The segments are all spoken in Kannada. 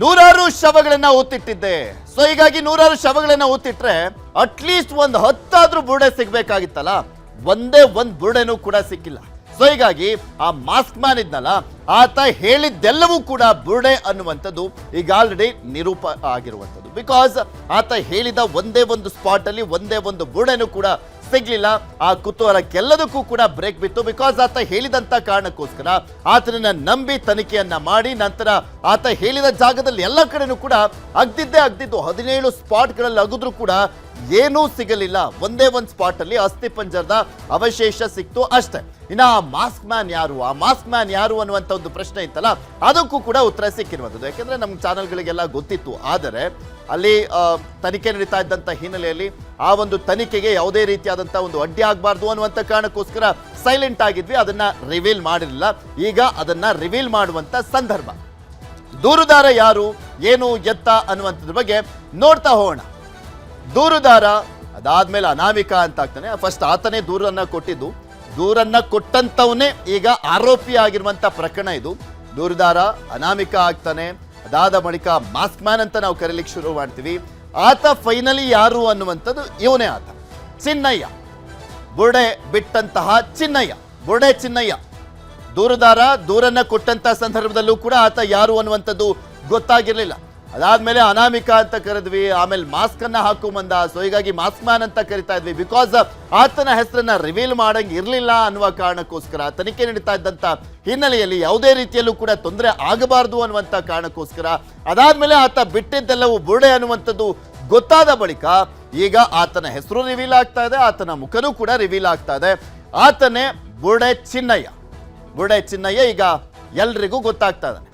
ನೂರಾರು ಶವಗಳನ್ನ ಊತಿಟ್ಟಿದ್ದೆ. ಸೊ ಹೀಗಾಗಿ ನೂರಾರು ಶವಗಳನ್ನ ಊತಿಟ್ರೆ ಅಟ್ಲೀಸ್ಟ್ ಒಂದು ಹತ್ತಾದ್ರೂ ಬುರುಡೆ ಸಿಗ್ಬೇಕಾಗಿತ್ತಲ್ಲ? ಒಂದೇ ಒಂದ್ ಬುರುಡೆನೂ ಕೂಡ ಸಿಕ್ಕಿಲ್ಲ. ಸೊ ಹೀಗಾಗಿ ಆ ಮಾಸ್ಕ್ ಮ್ಯಾನ್ ಇದ್ನಲ್ಲ ಆತ ಹೇಳಿದ್ದೆಲ್ಲವೂ ಕೂಡ ಬುರುಡೆ ಅನ್ನುವಂಥದ್ದು ಈಗ ಆಲ್ರೆಡಿ ನಿರೂಪ ಆಗಿರುವಂಥದ್ದು. ಬಿಕಾಸ್ ಆತ ಹೇಳಿದ ಒಂದೇ ಒಂದು ಸ್ಪಾಟ್ ಅಲ್ಲಿ ಒಂದೇ ಒಂದು ಬುರುಡೆನೂ ಕೂಡ ಸಿಗ್ಲಿಲ್ಲ. ಆ ಕುತೂಹಲಕ್ಕೆಲ್ಲದಕ್ಕೂ ಕೂಡ ಬ್ರೇಕ್ ಬಿತ್ತು. ಬಿಕಾಸ್ ಆತ ಹೇಳಿದಂತ ಕಾರಣಕ್ಕೋಸ್ಕರ ಆತನನ್ನ ನಂಬಿ ತನಿಖೆಯನ್ನ ಮಾಡಿ ನಂತರ ಆತ ಹೇಳಿದ ಜಾಗದಲ್ಲಿ ಎಲ್ಲ ಕಡೆನೂ ಕೂಡ ಅಗ್ದಿದ್ದೇ ಅಗ್ದಿದ್ದು ಹದಿನೇಳು ಸ್ಪಾಟ್ಗಳಲ್ಲಿ ಅಗಿದ್ರು ಕೂಡ ಏನೂ ಸಿಗಲಿಲ್ಲ. ಒಂದೇ ಒಂದು ಸ್ಪಾಟ್ ಅಲ್ಲಿ ಅಸ್ಥಿ ಪಂಜರದ ಅವಶೇಷ ಸಿಕ್ತು ಅಷ್ಟೇ. ಇನ್ನು ಆ ಮಾಸ್ಕ್ ಮ್ಯಾನ್ ಯಾರು? ಆ ಮಾಸ್ಕ್ ಮ್ಯಾನ್ ಯಾರು ಅನ್ನುವಂಥ ಒಂದು ಪ್ರಶ್ನೆ ಇತ್ತಲ್ಲ, ಅದಕ್ಕೂ ಕೂಡ ಉತ್ತರ ಸಿಕ್ಕಿರುವಂಥದ್ದು. ಯಾಕೆಂದರೆ ನಮ್ಮ ಚಾನಲ್ಗಳಿಗೆಲ್ಲ ಗೊತ್ತಿತ್ತು. ಆದರೆ ಅಲ್ಲಿ ತನಿಖೆ ನಡೀತಾ ಇದ್ದಂಥ ಹಿನ್ನೆಲೆಯಲ್ಲಿ ಆ ಒಂದು ತನಿಖೆಗೆ ಯಾವುದೇ ರೀತಿಯಾದಂಥ ಒಂದು ಅಡ್ಡಿ ಆಗಬಾರ್ದು ಅನ್ನುವಂಥ ಕಾರಣಕ್ಕೋಸ್ಕರ ಸೈಲೆಂಟ್ ಆಗಿದ್ವಿ. ಅದನ್ನ ರಿವೀಲ್ ಮಾಡಿರಲಿಲ್ಲ. ಈಗ ಅದನ್ನ ರಿವೀಲ್ ಮಾಡುವಂತ ಸಂದರ್ಭ. ದೂರುದಾರ ಯಾರು? ಏನು? ಎತ್ತ ಅನ್ನುವಂಥದ್ರ ಬಗ್ಗೆ ನೋಡ್ತಾ ಹೋಗೋಣ. ದೂರುದಾರ, ಅದಾದ್ಮೇಲೆ ಅನಾಮಿಕ ಅಂತ ಆಗ್ತಾನೆ ಫಸ್ಟ್ ಆತನೇ ದೂರನ್ನ ಕೊಟ್ಟಿದ್ದು. ದೂರನ್ನ ಕೊಟ್ಟಂತವನೇ ಈಗ ಆರೋಪಿ ಆಗಿರುವಂತ ಪ್ರಕರಣ ಇದು. ದೂರುದಾರ, ಅನಾಮಿಕ ಆಗ್ತಾನೆ. ಅದಾದ ಬಳಿಕ ಮಾಸ್ಕ್ ಮ್ಯಾನ್ ಅಂತ ನಾವು ಕರೀಲಿಕ್ಕೆ ಶುರು ಮಾಡ್ತೀವಿ. ಆತ ಫೈನಲಿ ಯಾರು ಅನ್ನುವಂಥದ್ದು ಇವನೇ ಆತ. ಚಿನ್ನಯ್ಯ. ಬುರ್ಡೆ ಬಿಟ್ಟಂತಹ ಚಿನ್ನಯ್ಯ. ಬುರ್ಡೆ ಚಿನ್ನಯ್ಯ. ದೂರುದಾರ, ದೂರನ್ನ ಕೊಟ್ಟಂತಹ ಸಂದರ್ಭದಲ್ಲೂ ಕೂಡ ಆತ ಯಾರು ಅನ್ನುವಂಥದ್ದು ಗೊತ್ತಾಗಿರ್ಲಿಲ್ಲ. ಅದಾದ್ಮೇಲೆ ಅನಾಮಿಕ ಅಂತ ಕರೆದ್ವಿ, ಆಮೇಲೆ ಮಾಸ್ಕ್ ಅನ್ನ ಹಾಕು ಬಂದ ಸೊ ಹೀಗಾಗಿ ಮಾಸ್ಕ್ ಮ್ಯಾನ್ ಅಂತ ಕರಿತಾ ಇದ್ವಿ. ಬಿಕಾಸ್ ಆತನ ಹೆಸರನ್ನ ರಿವೀಲ್ ಮಾಡಂಗೆ ಇರಲಿಲ್ಲ ಅನ್ನುವ ಕಾರಣಕ್ಕೋಸ್ಕರ ತನಿಖೆ ನಡೀತಾ ಇದ್ದಂತ ಹಿನ್ನೆಲೆಯಲ್ಲಿ ಯಾವುದೇ ರೀತಿಯಲ್ಲೂ ಕೂಡ ತೊಂದರೆ ಆಗಬಾರದು ಅನ್ನುವಂತ ಕಾರಣಕ್ಕೋಸ್ಕರ, ಅದಾದ್ಮೇಲೆ ಆತ ಬಿಟ್ಟಿದ್ದೆಲ್ಲವೂ ಬುರುಡೆ ಅನ್ನುವಂಥದ್ದು ಗೊತ್ತಾದ ಬಳಿಕ ಈಗ ಆತನ ಹೆಸರು ರಿವೀಲ್ ಆಗ್ತಾ ಇದೆ, ಆತನ ಮುಖನೂ ಕೂಡ ರಿವೀಲ್ ಆಗ್ತಾ ಇದೆ. ಆತನೇ ಬುರುಡೆ ಚಿನ್ನಯ್ಯ. ಬುರುಡೆ ಚಿನ್ನಯ್ಯ ಈಗ ಎಲ್ರಿಗೂ ಗೊತ್ತಾಗ್ತಾ ಇದ್ದಾನೆ.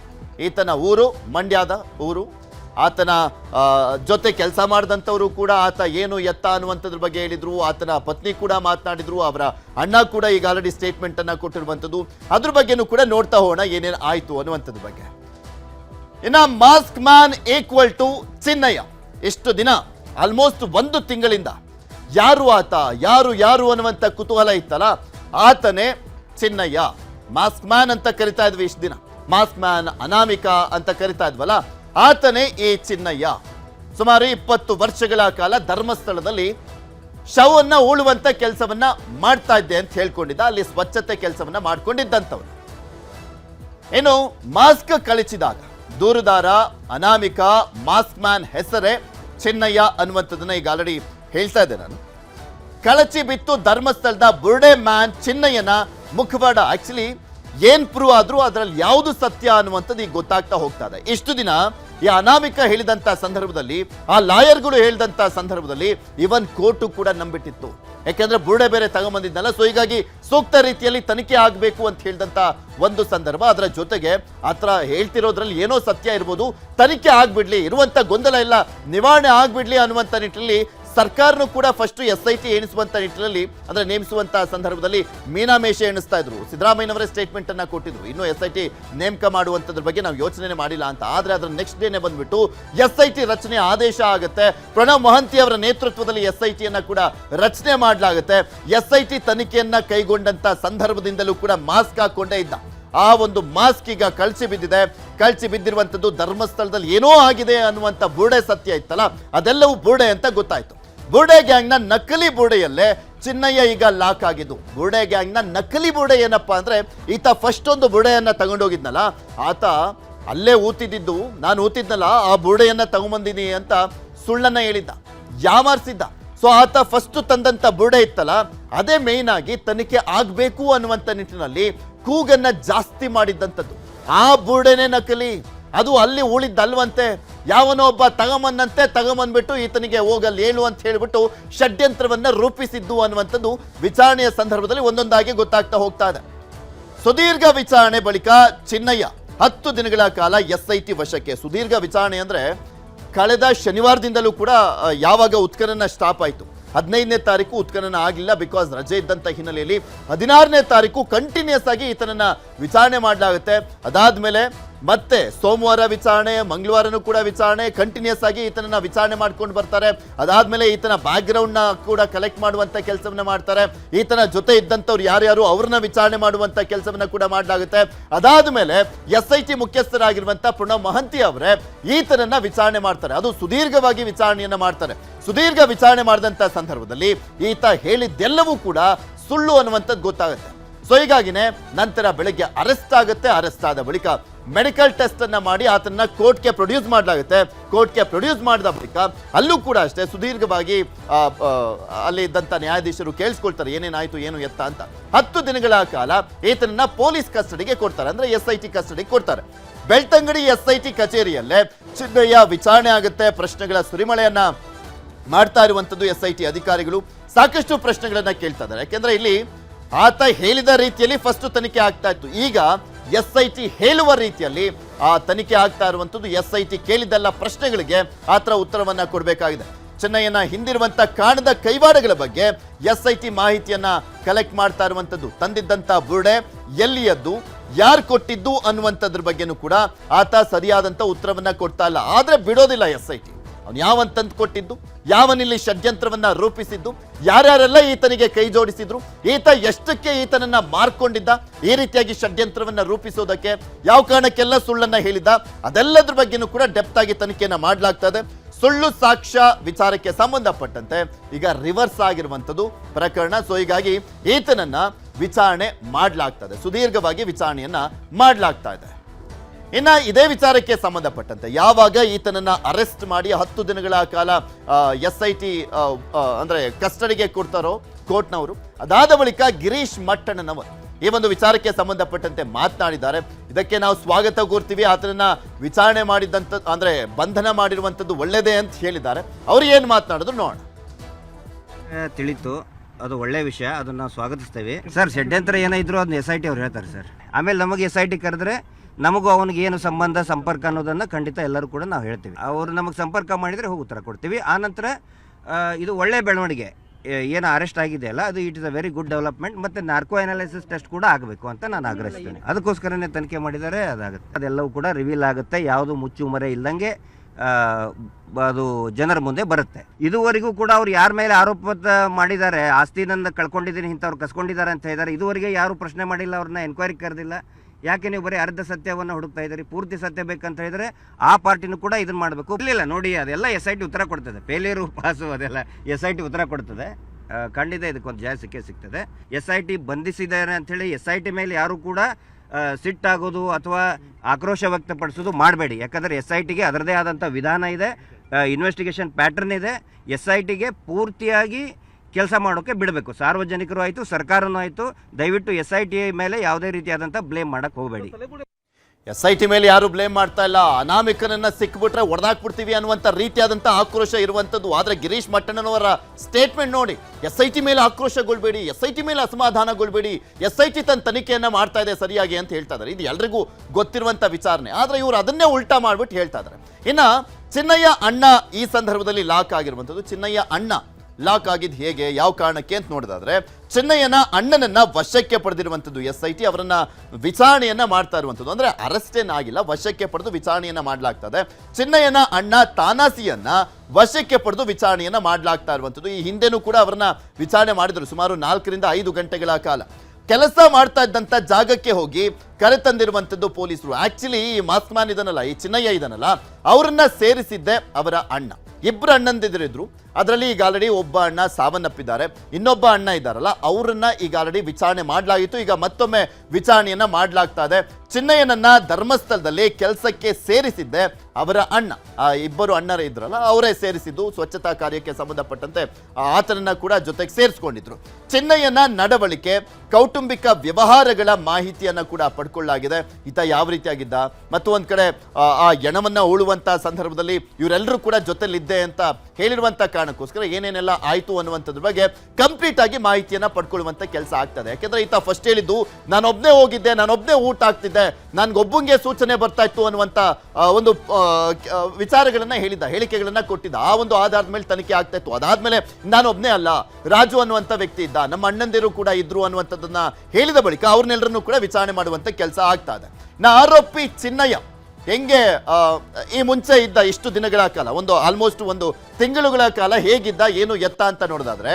ಈತನ ಊರು ಮಂಡ್ಯದ ಊರು. ಆತನ ಜೊತೆ ಕೆಲಸ ಮಾಡಿದಂಥವರು ಕೂಡ ಆತ ಏನು ಎತ್ತ ಅನ್ನುವಂಥದ್ರ ಬಗ್ಗೆ ಹೇಳಿದರು, ಆತನ ಪತ್ನಿ ಕೂಡ ಮಾತನಾಡಿದ್ರು, ಅವರ ಅಣ್ಣ ಕೂಡ ಈಗ ಆಲ್ರೆಡಿ ಸ್ಟೇಟ್ಮೆಂಟ್ ಅನ್ನ ಕೊಟ್ಟಿರುವಂಥದ್ದು. ಅದ್ರ ಬಗ್ಗೆನೂ ಕೂಡ ನೋಡ್ತಾ ಹೋಗೋಣ, ಏನೇನು ಆಯಿತು ಅನ್ನುವಂಥದ್ರ ಬಗ್ಗೆ. ಇನ್ನ mask man equal to Chinnayya. ಎಷ್ಟು ದಿನ? ಆಲ್ಮೋಸ್ಟ್ ಒಂದು ತಿಂಗಳಿಂದ. ಯಾರು ಆತ? ಯಾರು ಯಾರು ಅನ್ನುವಂಥ ಕುತೂಹಲ ಇತ್ತಲ್ಲ? ಆತನೇ ಚಿನ್ನಯ್ಯ. ಮಾಸ್ಕ್ ಮ್ಯಾನ್ ಅಂತ ಕರಿತಾ ಇದ್ವಿ ಇಷ್ಟು ದಿನ. ಮಾಸ್ಕ್ ಮ್ಯಾನ್ ಅನಾಮಿಕ ಅಂತ ಕರಿತಾ ಇದ್ವಲ್ಲ? ಆತನೇ ಈ ಚಿನ್ನಯ್ಯ. ಸುಮಾರು ಇಪ್ಪತ್ತು ವರ್ಷಗಳ ಕಾಲ ಧರ್ಮಸ್ಥಳದಲ್ಲಿ ಶವನ್ನ ಉಳುವಂತ ಕೆಲಸವನ್ನ ಮಾಡ್ತಾ ಇದ್ದೆ ಅಂತ ಹೇಳ್ಕೊಂಡಿದ್ದ. ಅಲ್ಲಿ ಸ್ವಚ್ಛತೆ ಕೆಲಸವನ್ನ ಮಾಡ್ಕೊಂಡಿದ್ದಂಥವ್ರು. ಏನು ಮಾಸ್ಕ್ ಕಳಿಸಿದಾಗ ದೂರುದಾರ, ಅನಾಮಿಕ, ಮಾಸ್ಕ್ ಮ್ಯಾನ್ ಹೆಸರೇ ಚಿನ್ನಯ್ಯ ಅನ್ನುವಂಥದ್ದನ್ನ ಈಗ ಆಲ್ರೆಡಿ ಹೇಳ್ತಾ ಇದ್ದೆ ನಾನು. ಕಳಚಿ ಬಿತ್ತು ಧರ್ಮಸ್ಥಳದ ಬುರ್ಡೆ ಮ್ಯಾನ್ ಚಿನ್ನಯ್ಯನ ಮುಖವಾಡ. ಆಕ್ಚುಲಿ ಏನ್ ಪ್ರೂವ್ ಆದ್ರೂ ಅದರಲ್ಲಿ ಯಾವುದು ಸತ್ಯ ಅನ್ನುವಂಥದ್ದು ಈಗ ಗೊತ್ತಾಗ್ತಾ ಹೋಗ್ತಾ ಇದೆ. ಇಷ್ಟು ದಿನ ಈ ಅನಾಮಿಕ ಹೇಳಿದಂತ ಸಂದರ್ಭದಲ್ಲಿ, ಆ ಲಾಯರ್ಗಳು ಹೇಳಿದಂತ ಸಂದರ್ಭದಲ್ಲಿ ಇವನ್ ಕೋರ್ಟು ಕೂಡ ನಂಬಿಟ್ಟಿತ್ತು. ಯಾಕೆಂದ್ರೆ ಬುರುಡೆ ಬೇರೆ ತಗೊಂಬಂದಿದ್ನಲ್ಲ ಸೊ ಹೀಗಾಗಿ ಸೂಕ್ತ ರೀತಿಯಲ್ಲಿ ತನಿಖೆ ಆಗಬೇಕು ಅಂತ ಹೇಳಿದಂತ ಒಂದು ಸಂದರ್ಭ. ಅದರ ಜೊತೆಗೆ ಆತರ ಹೇಳ್ತಿರೋದ್ರಲ್ಲಿ ಏನೋ ಸತ್ಯ ಇರ್ಬೋದು, ತನಿಖೆ ಆಗ್ಬಿಡ್ಲಿ ಇರುವಂತ ಗೊಂದಲ ಎಲ್ಲ ನಿವಾರಣೆ ಆಗ್ಬಿಡ್ಲಿ ಅನ್ನುವಂತ ನಿಟ್ಟಿನಲ್ಲಿ ಸರ್ಕಾರನು ಕೂಡ ಫಸ್ಟ್ ಎಸ್ ಐ ಟಿ ಎಣಿಸುವಂತ ನಿಟ್ಟಿನಲ್ಲಿ, ಅಂದ್ರೆ ನೇಮಿಸುವಂತ ಸಂದರ್ಭದಲ್ಲಿ ಮೀನಾಮೇಷ ಎಣಿಸ್ತಾ ಇದ್ರು. ಸಿದ್ದರಾಮಯ್ಯನವರೇ ಸ್ಟೇಟ್ಮೆಂಟ್ ಅನ್ನ ಕೊಟ್ಟಿದ್ರು. ಇನ್ನು ಎಸ್ ಐ ಟಿ ನೇಮಕ ಮಾಡುವಂತದ್ರ ಬಗ್ಗೆ ನಾವು ಯೋಚನೆ ಮಾಡಿಲ್ಲ ಅಂತ. ಆದ್ರೆ ಅದರ ನೆಕ್ಸ್ಟ್ ಡೇನೆ ಬಂದ್ಬಿಟ್ಟು ಎಸ್ ಐ ಟಿ ರಚನೆ ಆದೇಶ ಆಗುತ್ತೆ. ಪ್ರಣವ್ ಮೊಹಂತಿ ಅವರ ನೇತೃತ್ವದಲ್ಲಿ ಎಸ್ ಐ ಟಿಯನ್ನ ಕೂಡ ರಚನೆ ಮಾಡಲಾಗುತ್ತೆ. ಎಸ್ ಐ ಟಿ ತನಿಖೆಯನ್ನ ಕೈಗೊಂಡಂತ ಸಂದರ್ಭದಿಂದಲೂ ಕೂಡ ಮಾಸ್ಕ್ ಹಾಕೊಂಡೇ ಇದ್ದ. ಆ ಒಂದು ಮಾಸ್ಕ್ ಈಗ ಕಳಚಿ ಬಿದ್ದಿದೆ. ಕಳಚಿ ಬಿದ್ದಿರುವಂತದ್ದು ಧರ್ಮಸ್ಥಳದಲ್ಲಿ ಏನೋ ಆಗಿದೆ ಅನ್ನುವಂತ ಬುರುಡೆ ಸತ್ಯ ಇತ್ತಲ್ಲ, ಅದೆಲ್ಲವೂ ಬುರುಡೆ ಅಂತ ಗೊತ್ತಾಯ್ತು. ಬುರುಡೆ ಗ್ಯಾಂಗ್ನ ನಕಲಿ ಬೂಡೆಯಲ್ಲೇ ಚಿನ್ನಯ್ಯ ಈಗ ಲಾಕ್ ಆಗಿದ್ದು. ಬುರ್ಡೆ ಗ್ಯಾಂಗ್ನ ನಕಲಿ ಬೂಡೆ ಏನಪ್ಪಾ ಅಂದ್ರೆ ಈತ ಫಸ್ಟ್ ಒಂದು ಬೂಡೆಯನ್ನ ತಗೊಂಡೋಗಿದ್ನಲ್ಲ, ಆತ ಅಲ್ಲೇ ಊತಿದ್ದು ನಾನು ಊತಿದ್ನಲ್ಲ, ಆ ಬೂಡೆಯನ್ನ ತಗೊಂಬಂದಿನಿ ಅಂತ ಸುಳ್ಳನ್ನ ಹೇಳಿದ್ದ, ಯಾಮಾರಿಸಿದ್ದ. ಸೊ ಆತ ಫಸ್ಟ್ ತಂದಂತ ಬೂಡೆ ಇತ್ತಲ್ಲ, ಅದೇ ಮೇಯ್ನ್ ಆಗಿ ತನಿಖೆ ಆಗ್ಬೇಕು ಅನ್ನುವಂತ ನಿಟ್ಟಿನಲ್ಲಿ ಕೂಗನ್ನ ಜಾಸ್ತಿ ಮಾಡಿದ್ದಂಥದ್ದು. ಆ ಬೂಡೆನೆ ನಕಲಿ. ಅದು ಅಲ್ಲಿ ಉಳಿದಲ್ವಂತೆ ಯಾವನೋ ಒಬ್ಬ ತಗಮನ್ನಂತೆ ತಗಮನ್ಬಿಟ್ಟು ಈತನಿಗೆ ಹೋಗಲ್ಲಿ ಏಳು ಅಂತ ಹೇಳಿಬಿಟ್ಟು ಷಡ್ಯಂತ್ರವನ್ನ ರೂಪಿಸಿದ್ದು ಅನ್ನುವಂಥದ್ದು ವಿಚಾರಣೆಯ ಸಂದರ್ಭದಲ್ಲಿ ಒಂದೊಂದಾಗಿ ಗೊತ್ತಾಗ್ತಾ ಹೋಗ್ತಾ ಇದೆ. ಸುದೀರ್ಘ ವಿಚಾರಣೆ ಬಳಿಕ ಚಿನ್ನಯ್ಯ ಹತ್ತು ದಿನಗಳ ಕಾಲ ಎಸ್ ಐ ಟಿ ವಶಕ್ಕೆ. ಸುದೀರ್ಘ ವಿಚಾರಣೆ ಅಂದ್ರೆ ಕಳೆದ ಶನಿವಾರದಿಂದಲೂ ಕೂಡ ಯಾವಾಗ ಉತ್ಖನನ ಸ್ಟಾಪ್ ಆಯಿತು. ಹದಿನೈದನೇ ತಾರೀಕು ಉತ್ಖನನ ಆಗಿಲ್ಲ ಬಿಕಾಸ್ ರಜೆ ಇದ್ದಂಥ ಹಿನ್ನೆಲೆಯಲ್ಲಿ ಹದಿನಾರನೇ ತಾರೀಕು ಕಂಟಿನ್ಯೂಸ್ ಆಗಿ ಈತನನ್ನು ವಿಚಾರಣೆ ಮಾಡಲಾಗುತ್ತೆ. ಅದಾದ್ಮೇಲೆ ಮತ್ತೆ ಸೋಮವಾರ ವಿಚಾರಣೆ, ಮಂಗಳವಾರನೂ ಕೂಡ ವಿಚಾರಣೆ ಕಂಟಿನ್ಯೂಸ್ ಆಗಿ ಈತನನ್ನ ವಿಚಾರಣೆ ಮಾಡ್ಕೊಂಡು ಬರ್ತಾರೆ. ಅದಾದ್ಮೇಲೆ ಈತನ ಬ್ಯಾಕ್ ಗ್ರೌಂಡ್ನ ಕೂಡ ಕಲೆಕ್ಟ್ ಮಾಡುವಂತ ಕೆಲಸವನ್ನ ಮಾಡ್ತಾರೆ. ಈತನ ಜೊತೆ ಇದ್ದಂಥವ್ರು ಯಾರ್ಯಾರು, ಅವ್ರನ್ನ ವಿಚಾರಣೆ ಮಾಡುವಂತ ಕೆಲಸವನ್ನ ಕೂಡ ಮಾಡಲಾಗುತ್ತೆ. ಅದಾದ್ಮೇಲೆ ಎಸ್ ಐ ಟಿ ಮುಖ್ಯಸ್ಥರಾಗಿರುವಂತ ಪ್ರಣವ್ ಮಹಂತಿ ಅವರೇ ಈತನನ್ನ ವಿಚಾರಣೆ ಮಾಡ್ತಾರೆ. ಅದು ಸುದೀರ್ಘವಾಗಿ ವಿಚಾರಣೆಯನ್ನ ಮಾಡ್ತಾರೆ. ಸುದೀರ್ಘ ವಿಚಾರಣೆ ಮಾಡಿದಂತ ಸಂದರ್ಭದಲ್ಲಿ ಈತ ಹೇಳಿದ್ದೆಲ್ಲವೂ ಕೂಡ ಸುಳ್ಳು ಅನ್ನುವಂಥದ್ದು ಗೊತ್ತಾಗುತ್ತೆ. ಸೊ, ಹೀಗಾಗಿನೇ ನಂತರ ಬೆಳಗ್ಗೆ ಅರೆಸ್ಟ್ ಆಗುತ್ತೆ. ಅರೆಸ್ಟ್ ಆದ ಬಳಿಕ ಮೆಡಿಕಲ್ ಟೆಸ್ಟ್ ಅನ್ನ ಮಾಡಿ ಆತನ್ನ ಕೋರ್ಟ್ಗೆ ಪ್ರೊಡ್ಯೂಸ್ ಮಾಡಲಾಗುತ್ತೆ. ಕೋರ್ಟ್ಗೆ ಪ್ರೊಡ್ಯೂಸ್ ಮಾಡಿದ ಬಳಿಕ ಅಲ್ಲೂ ಕೂಡ ಅಷ್ಟೇ ಸುದೀರ್ಘವಾಗಿ ಅಲ್ಲಿ ಇದ್ದಂತ ನ್ಯಾಯಾಧೀಶರು ಕೇಳಿಸ್ಕೊಳ್ತಾರೆ, ಏನೇನಾಯ್ತು, ಏನು ಎತ್ತ ಅಂತ. ಹತ್ತು ದಿನಗಳ ಕಾಲ ಈತನನ್ನ ಪೊಲೀಸ್ ಕಸ್ಟಡಿಗೆ ಕೊಡ್ತಾರೆ, ಅಂದ್ರೆ ಎಸ್ ಐ ಟಿ ಕಸ್ಟಡಿಗೆ ಕೊಡ್ತಾರೆ. ಬೆಳ್ತಂಗಡಿ ಎಸ್ ಐ ಟಿ ಕಚೇರಿಯಲ್ಲೇ ಚಿನ್ನಯ್ಯ ವಿಚಾರಣೆ ಆಗುತ್ತೆ, ಪ್ರಶ್ನೆಗಳ ಸುರಿಮಳೆಯನ್ನ ಮಾಡ್ತಾ ಇರುವಂತದ್ದು ಎಸ್ ಐ ಟಿ ಅಧಿಕಾರಿಗಳು. ಸಾಕಷ್ಟು ಪ್ರಶ್ನೆಗಳನ್ನ ಕೇಳ್ತಾ ಇದ್ದಾರೆ. ಯಾಕೆಂದ್ರೆ ಇಲ್ಲಿ ಆತ ಹೇಳಿದ ರೀತಿಯಲ್ಲಿ ಫಸ್ಟ್ ತನಿಖೆ ಆಗ್ತಾ ಇತ್ತು. ಈಗ ಎಸ್ ಐ ಟಿ ಹೇಳುವ ರೀತಿಯಲ್ಲಿ ಆ ತನಿಖೆ ಆಗ್ತಾ ಇರುವಂತದ್ದು ಎಸ್ ಐ ಟಿ ಕೇಳಿದ್ದೆಲ್ಲ ಪ್ರಶ್ನೆಗಳಿಗೆ ಆತರ ಉತ್ತರವನ್ನ ಕೊಡಬೇಕಾಗಿದೆ. ಚೆನ್ನೈಯನ್ನ ಹಿಂದಿರುವಂತ ಕಾಣದ ಕೈವಾಡಗಳ ಬಗ್ಗೆ ಎಸ್ ಐ ಟಿ ಮಾಹಿತಿಯನ್ನ ಕಲೆಕ್ಟ್ ಮಾಡ್ತಾ ಇರುವಂತದ್ದು ತಂದಿದ್ದಂತ ಬುರುಡೆ, ಎಲ್ಲಿಯದ್ದು, ಯಾರು ಕೊಟ್ಟಿದ್ದು ಅನ್ನುವಂಥದ್ರ ಬಗ್ಗೆನೂ ಕೂಡ ಆತ ಸರಿಯಾದಂತ ಉತ್ತರವನ್ನ ಕೊಡ್ತಾ ಇಲ್ಲ. ಆದರೆ ಬಿಡೋದಿಲ್ಲ ಎಸ್ ಐ ಟಿ ಅವನು ಯಾವನ್ ತಂದು ಕೊಟ್ಟಿದ್ದು? ಯಾವನಿಲ್ಲಿ ಷಡ್ಯಂತ್ರವನ್ನ ರೂಪಿಸಿದ್ದು? ಯಾರ್ಯಾರೆಲ್ಲ ಈತನಿಗೆ ಕೈ ಜೋಡಿಸಿದ್ರು? ಈತ ಎಷ್ಟಕ್ಕೆ ಈತನನ್ನ ಮಾರ್ಕೊಂಡಿದ್ದ? ಈ ರೀತಿಯಾಗಿ ಷಡ್ಯಂತ್ರವನ್ನ ರೂಪಿಸೋದಕ್ಕೆ ಯಾವ ಕಾರಣಕ್ಕೆಲ್ಲ ಸುಳ್ಳನ್ನ ಹೇಳಿದ್ದ? ಅದೆಲ್ಲದ್ರ ಬಗ್ಗೆನೂ ಕೂಡ ಡೆಪ್ತ್ ಆಗಿ ತನಿಖೆಯನ್ನ ಮಾಡಲಾಗ್ತದೆ. ಸುಳ್ಳು ಸಾಕ್ಷ್ಯ ವಿಚಾರಕ್ಕೆ ಸಂಬಂಧಪಟ್ಟಂತೆ ಈಗ ರಿವರ್ಸ್ ಆಗಿರುವಂಥದ್ದು ಪ್ರಕರಣ. ಸೊ ಹೀಗಾಗಿ ಈತನನ್ನ ವಿಚಾರಣೆ ಮಾಡಲಾಗ್ತದೆ. ಸುದೀರ್ಘವಾಗಿ ವಿಚಾರಣೆಯನ್ನ ಮಾಡಲಾಗ್ತಾ ಇದೆ. ಇನ್ನ ಇದೇ ವಿಚಾರಕ್ಕೆ ಸಂಬಂಧಪಟ್ಟಂತೆ ಯಾವಾಗ ಈತನನ್ನ ಅರೆಸ್ಟ್ ಮಾಡಿ ಹತ್ತು ದಿನಗಳ ಕಾಲ ಎಸ್ ಐ ಟಿ ಅಂದ್ರೆ ಕಸ್ಟಡಿಗೆ ಕೊಡ್ತಾರೋ ಕೋರ್ಟ್ನವರು. ಅದಾದ ಬಳಿಕ ಗಿರೀಶ್ ಮಟ್ಟಣ್ಣನವರು ಈ ಒಂದು ವಿಚಾರಕ್ಕೆ ಸಂಬಂಧಪಟ್ಟಂತೆ ಮಾತನಾಡಿದ್ದಾರೆ. ಇದಕ್ಕೆ ನಾವು ಸ್ವಾಗತ ಕೋರ್ತೀವಿ. ಆತನನ್ನ ವಿಚಾರಣೆ ಮಾಡಿದಂತ ಅಂದ್ರೆ ಬಂಧನ ಮಾಡಿರುವಂತದ್ದು ಒಳ್ಳೆಯದೇ ಅಂತ ಹೇಳಿದ್ದಾರೆ. ಅವ್ರು ಏನ್ ಮಾತನಾಡೋದು ನೋಡೋಣ. ಆ, ತಿಳಿತು. ಅದು ಒಳ್ಳೆ ವಿಷಯ. ಅದನ್ನ ಸ್ವಾಗತಿಸ್ತೇವೆ. ಸರ್ ಷಡ್ಯಂತ್ರ ಏನಿದ್ರು ಅದನ್ನ ಎಸ್ ಐ ಟಿ ಅವ್ರು ಹೇಳ್ತಾರೆ ಸರ್. ಆಮೇಲೆ ನಮಗೆ ಎಸ್ ಐ ಟಿ ಕರೆದ್ರೆ ನಮಗೂ ಅವನಿಗೆ ಏನು ಸಂಬಂಧ, ಸಂಪರ್ಕ ಅನ್ನೋದನ್ನು ಖಂಡಿತ ಎಲ್ಲರೂ ಕೂಡ ನಾವು ಹೇಳ್ತೀವಿ. ಅವರು ನಮಗೆ ಸಂಪರ್ಕ ಮಾಡಿದರೆ ಹೋಗಿ ಉತ್ತರ ಕೊಡ್ತೀವಿ. ಆನಂತರ ಇದು ಒಳ್ಳೆ ಬೆಳವಣಿಗೆ. ಏನು ಅರೆಸ್ಟ್ ಆಗಿದೆ ಅಲ್ಲ, ಅದು it is a very good development ಮತ್ತು ನಾರ್ಕೋ ಅನಾಲಿಸಿಸ್ ಟೆಸ್ಟ್ ಕೂಡ ಆಗಬೇಕು ಅಂತ ನಾನು ಆಗ್ರಹಿಸ್ತೀನಿ. ಅದಕ್ಕೋಸ್ಕರನೇ ತನಿಖೆ ಮಾಡಿದರೆ ಅದಾಗುತ್ತೆ. ಅದೆಲ್ಲವೂ ಕೂಡ ರಿವೀಲ್ ಆಗುತ್ತೆ. ಯಾವುದು ಮುಚ್ಚುಮರೆ ಬ- ಅದು ಜನರ ಮುಂದೆ ಬರುತ್ತೆ. ಇದುವರೆಗೂ ಕೂಡ ಅವ್ರು ಯಾರ ಮೇಲೆ ಆರೋಪ ಮಾಡಿದ್ದಾರೆ ಆಸ್ತಿನಂದ ಕಳ್ಕೊಂಡಿದ್ದೀನಿ, ಇಂಥವ್ರು ಕಸ್ಕೊಂಡಿದ್ದಾರೆ ಅಂತ ಹೇಳಿದ್ದಾರೆ, ಇದುವರೆಗೆ ಯಾರು ಪ್ರಶ್ನೆ ಮಾಡಿಲ್ಲ, ಅವ್ರನ್ನ ಎನ್ಕ್ವೈರಿ ಕರೆದಿಲ್ಲ. ಯಾಕೆ ನೀವು ಬರೀ ಅರ್ಧ ಸತ್ಯವನ್ನು ಹುಡುಕ್ತಾ ಇದ್ದೀರಿ, ಪೂರ್ತಿ ಸತ್ಯ ಬೇಕಂತ ಹೇಳಿದ್ರೆ ಆ ಪಾರ್ಟಿನೂ ಕೂಡ ಇದನ್ನ ಮಾಡಬೇಕು. ಇಲ್ಲ ನೋಡಿ, ಅದೆಲ್ಲ ಎಸ್ ಐ ಟಿ ಉತ್ತರ ಕೊಡ್ತದೆ. ಫೇಲಿಯರು ಪಾಸು ಅದೆಲ್ಲ ಎಸ್ ಐ ಟಿ ಉತ್ತರ ಕೊಡ್ತದೆ. ಖಂಡಿತ ಇದಕ್ಕೊಂದು ಜಯ ಸಿಕ್ಕೇ ಸಿಗ್ತದೆ. ಎಸ್ ಐ ಟಿ ಬಂಧಿಸಿದ್ದಾರೆ ಅಂಥೇಳಿ ಎಸ್ ಐ ಟಿ ಮೇಲೆ ಯಾರು ಕೂಡ ಸಿಟ್ಟಾಗೋದು ಅಥವಾ ಆಕ್ರೋಶ ವ್ಯಕ್ತಪಡಿಸೋದು ಮಾಡಬೇಡಿ. ಯಾಕಂದರೆ ಎಸ್ ಐ ಟಿಗೆ ಅದರದೇ ಆದಂಥ ವಿಧಾನ ಇದೆ. ಇನ್ವೆಸ್ಟಿಗೇಷನ್ ಪ್ಯಾಟರ್ನ್ ಇದೆ. ಎಸ್ ಐ ಟಿಗೆ ಪೂರ್ತಿಯಾಗಿ ಕೆಲಸ ಮಾಡೋಕ್ಕೆ ಬಿಡಬೇಕು. ಸಾರ್ವಜನಿಕರು ಆಯಿತು, ಸರ್ಕಾರನೂ ಆಯಿತು. ದಯವಿಟ್ಟು ಎಸ್ ಐ ಟಿ ಮೇಲೆ ಯಾವುದೇ ರೀತಿಯಾದಂಥ ಬ್ಲೇಮ್ ಮಾಡೋಕ್ಕೆ ಹೋಗಬೇಡಿ. ಎಸ್ ಐ ಟಿ ಮೇಲೆ ಯಾರು ಬ್ಲೇಮ್ ಮಾಡ್ತಾ ಇಲ್ಲ. ಅನಾಮಿಕನನ್ನ ಸಿಕ್ಬಿಟ್ರೆ ಹೊಡೆದಾಕ್ಬಿಡ್ತೀವಿ ಅನ್ನುವಂಥ ರೀತಿಯಾದಂಥ ಆಕ್ರೋಶ ಇರುವಂಥದ್ದು. ಆದ್ರೆ ಗಿರೀಶ್ ಮಟ್ಟಣ್ಣನವರ ಸ್ಟೇಟ್ಮೆಂಟ್ ನೋಡಿ ಎಸ್ ಐ ಟಿ ಮೇಲೆ ಆಕ್ರೋಶಗೊಳ್ಬೇಡಿ ಎಸ್ ಐ ಟಿ ಮೇಲೆ ಅಸಮಾಧಾನಗೊಳ್ಬೇಡಿ ಎಸ್ ಐ ಟಿ ತನ್ನ ತನಿಖೆಯನ್ನ ಮಾಡ್ತಾ ಇದೆ ಸರಿಯಾಗಿ ಅಂತ ಹೇಳ್ತಾ ಇದ್ದಾರೆ. ಇದು ಎಲ್ರಿಗೂ ಗೊತ್ತಿರುವಂಥ ವಿಚಾರಣೆ. ಆದ್ರೆ ಇವರು ಅದನ್ನೇ ಉಲ್ಟಾ ಮಾಡ್ಬಿಟ್ಟು ಹೇಳ್ತಾ ಇದ್ದಾರೆ. ಇನ್ನ ಚಿನ್ನಯ್ಯ ಅಣ್ಣ ಈ ಸಂದರ್ಭದಲ್ಲಿ ಲಾಕ್ ಆಗಿರುವಂಥದ್ದು. ಚಿನ್ನಯ್ಯ ಅಣ್ಣ ಲಾಕ್ ಆಗಿದ್ದು ಹೇಗೆ, ಯಾವ ಕಾರಣಕ್ಕೆ ಅಂತ ನೋಡಿದಾದ್ರೆ, ಚೆನ್ನಯ್ಯನ ಅಣ್ಣನನ್ನ ವಶಕ್ಕೆ ಪಡೆದಿರುವಂಥದ್ದು ಎಸ್ ಐ ಟಿ, ಅವರನ್ನ ವಿಚಾರಣೆಯನ್ನ ಮಾಡ್ತಾ ಇರುವಂಥದ್ದು. ಅಂದ್ರೆ ಅರೆಸ್ಟ್ ಏನಾಗಿಲ್ಲ ವಶಕ್ಕೆ ಪಡೆದು ವಿಚಾರಣೆಯನ್ನ ಮಾಡಲಾಗ್ತದೆ. ಚಿನ್ನಯ್ಯನ ಅಣ್ಣ ತಾನಾಸಿಯನ್ನ ವಶಕ್ಕೆ ಪಡೆದು ವಿಚಾರಣೆಯನ್ನ ಮಾಡಲಾಗ್ತಾ ಇರುವಂಥದ್ದು. ಈ ಹಿಂದೆನೂ ಕೂಡ ಅವರನ್ನ ವಿಚಾರಣೆ ಮಾಡಿದ್ರು ಸುಮಾರು ನಾಲ್ಕರಿಂದ ಐದು ಗಂಟೆಗಳ ಕಾಲ. ಕೆಲಸ ಮಾಡ್ತಾ ಇದ್ದಂತ ಜಾಗಕ್ಕೆ ಹೋಗಿ ಕರೆತಂದಿರುವಂತದ್ದು ಪೊಲೀಸರು. ಆಕ್ಚುಲಿ ಈ ಮಾಸ್ಕ್ ಮ್ಯಾನ್ ಇದನ್ನಲ್ಲ, ಈ ಚಿನ್ನಯ್ಯ ಇದನ್ನಲ್ಲ, ಅವರನ್ನ ಸೇರಿಸಿದ್ದೆ ಅವರ ಅಣ್ಣ. ಇಬ್ಬರು ಅಣ್ಣಂದಿದ್ರು ಅದರಲ್ಲಿ ಈಗ ಆಲ್ರೆಡಿ ಒಬ್ಬ ಅಣ್ಣ ಸಾವನ್ನಪ್ಪಿದ್ದಾರೆ. ಇನ್ನೊಬ್ಬ ಅಣ್ಣ ಇದ್ದಾರಲ್ಲ ಅವರನ್ನ ಈಗ ಆಲ್ರೆಡಿ ವಿಚಾರಣೆ ಮಾಡಲಾಗಿತ್ತು. ಈಗ ಮತ್ತೊಮ್ಮೆ ವಿಚಾರಣೆಯನ್ನ ಮಾಡಲಾಗ್ತಾ ಇದೆ. ಚಿನ್ನಯ್ಯನನ್ನ ಧರ್ಮಸ್ಥಳದಲ್ಲಿ ಕೆಲಸಕ್ಕೆ ಸೇರಿಸಿದ್ದೆ ಅವರ ಅಣ್ಣ. ಆ ಇಬ್ಬರು ಅಣ್ಣರೇ ಇದ್ರಲ್ಲ ಅವರೇ ಸೇರಿಸಿದ್ದು ಸ್ವಚ್ಛತಾ ಕಾರ್ಯಕ್ಕೆ ಸಂಬಂಧಪಟ್ಟಂತೆ ಆತನನ್ನ ಕೂಡ ಜೊತೆಗೆ ಸೇರಿಸ್ಕೊಂಡಿದ್ರು. ಚಿನ್ನಯ್ಯನ ನಡವಳಿಕೆ ಕೌಟುಂಬಿಕ ವ್ಯವಹಾರಗಳ ಮಾಹಿತಿಯನ್ನ ಕೂಡ ಪಡ್ಕೊಳ್ಳಲಾಗಿದೆ. ಈತ ಯಾವ ರೀತಿಯಾಗಿದ್ದ? ಮತ್ತು ಒಂದ್ ಕಡೆ ಆ, ಎಣವನ್ನ ಉಳುವಂತ ಸಂದರ್ಭದಲ್ಲಿ ಇವರೆಲ್ಲರೂ ಕೂಡ ಜೊತೆಲಿದ್ದೆ ಅಂತ ಹೇಳಿರುವಂತ ಕಾರಣಕ್ಕೋಸ್ಕರ ಏನೇನೆಲ್ಲ ಆಯ್ತು ಅನ್ನುವಂಥದ್ರ ಬಗ್ಗೆ ಕಂಪ್ಲೀಟ್ ಆಗಿ ಮಾಹಿತಿಯನ್ನ ಪಡ್ಕೊಳ್ಳುವಂತ ಕೆಲಸ ಆಗ್ತದೆ. ಯಾಕೆಂದ್ರೆ ಈತ ಫಸ್ಟ್ ಹೇಳಿದ್ದು, ನಾನೊಬ್ನೇ ಹೋಗಿದ್ದೆ, ನಾನೊಬ್ನೇ ಊಟ ಆಗ್ತಿದ್ದೆ ನನಗೊಬ್ಬಂಗೆ ಸೂಚನೆ ಬರ್ತಾ ಇತ್ತು ಅನ್ನುವಂತ ಒಂದು ವಿಚಾರಗಳನ್ನ ಹೇಳಿದ್ದ, ಹೇಳಿಕೆಗಳನ್ನ ಕೊಟ್ಟಿದ್ದ. ಆ ಒಂದು ಆಧಾರದ ಮೇಲೆ ತನಿಖೆ ಆಗ್ತಾ ಇತ್ತು. ಅದಾದ್ಮೇಲೆ, ನಾನೊಬ್ನೇ ಅಲ್ಲ, ರಾಜು ಅನ್ನುವಂಥ ವ್ಯಕ್ತಿ ಇದ್ದ, ನಮ್ಮ ಅಣ್ಣಂದಿರು ಕೂಡ ಇದ್ರು ಅನ್ನುವಂಥದ್ದನ್ನ ಹೇಳಿದ ಬಳಿಕ ಅವ್ರನ್ನೆಲ್ಲರನ್ನೂ ಕೂಡ ವಿಚಾರಣೆ ಮಾಡುವಂತ ಕೆಲಸ ಆಗ್ತಾ ಇದೆ. ನಾ ಆರೋಪಿ ಚಿನ್ನಯ್ಯ ಹೆಂಗೆ ಈ ಮುಂಚೆ ಇದ್ದ ಇಷ್ಟು ದಿನಗಳ ಕಾಲ, ಒಂದು ಆಲ್ಮೋಸ್ಟ್ ಒಂದು ತಿಂಗಳುಗಳ ಕಾಲ ಹೇಗಿದ್ದ, ಏನು ಎತ್ತ ಅಂತ ನೋಡೋದಾದ್ರೆ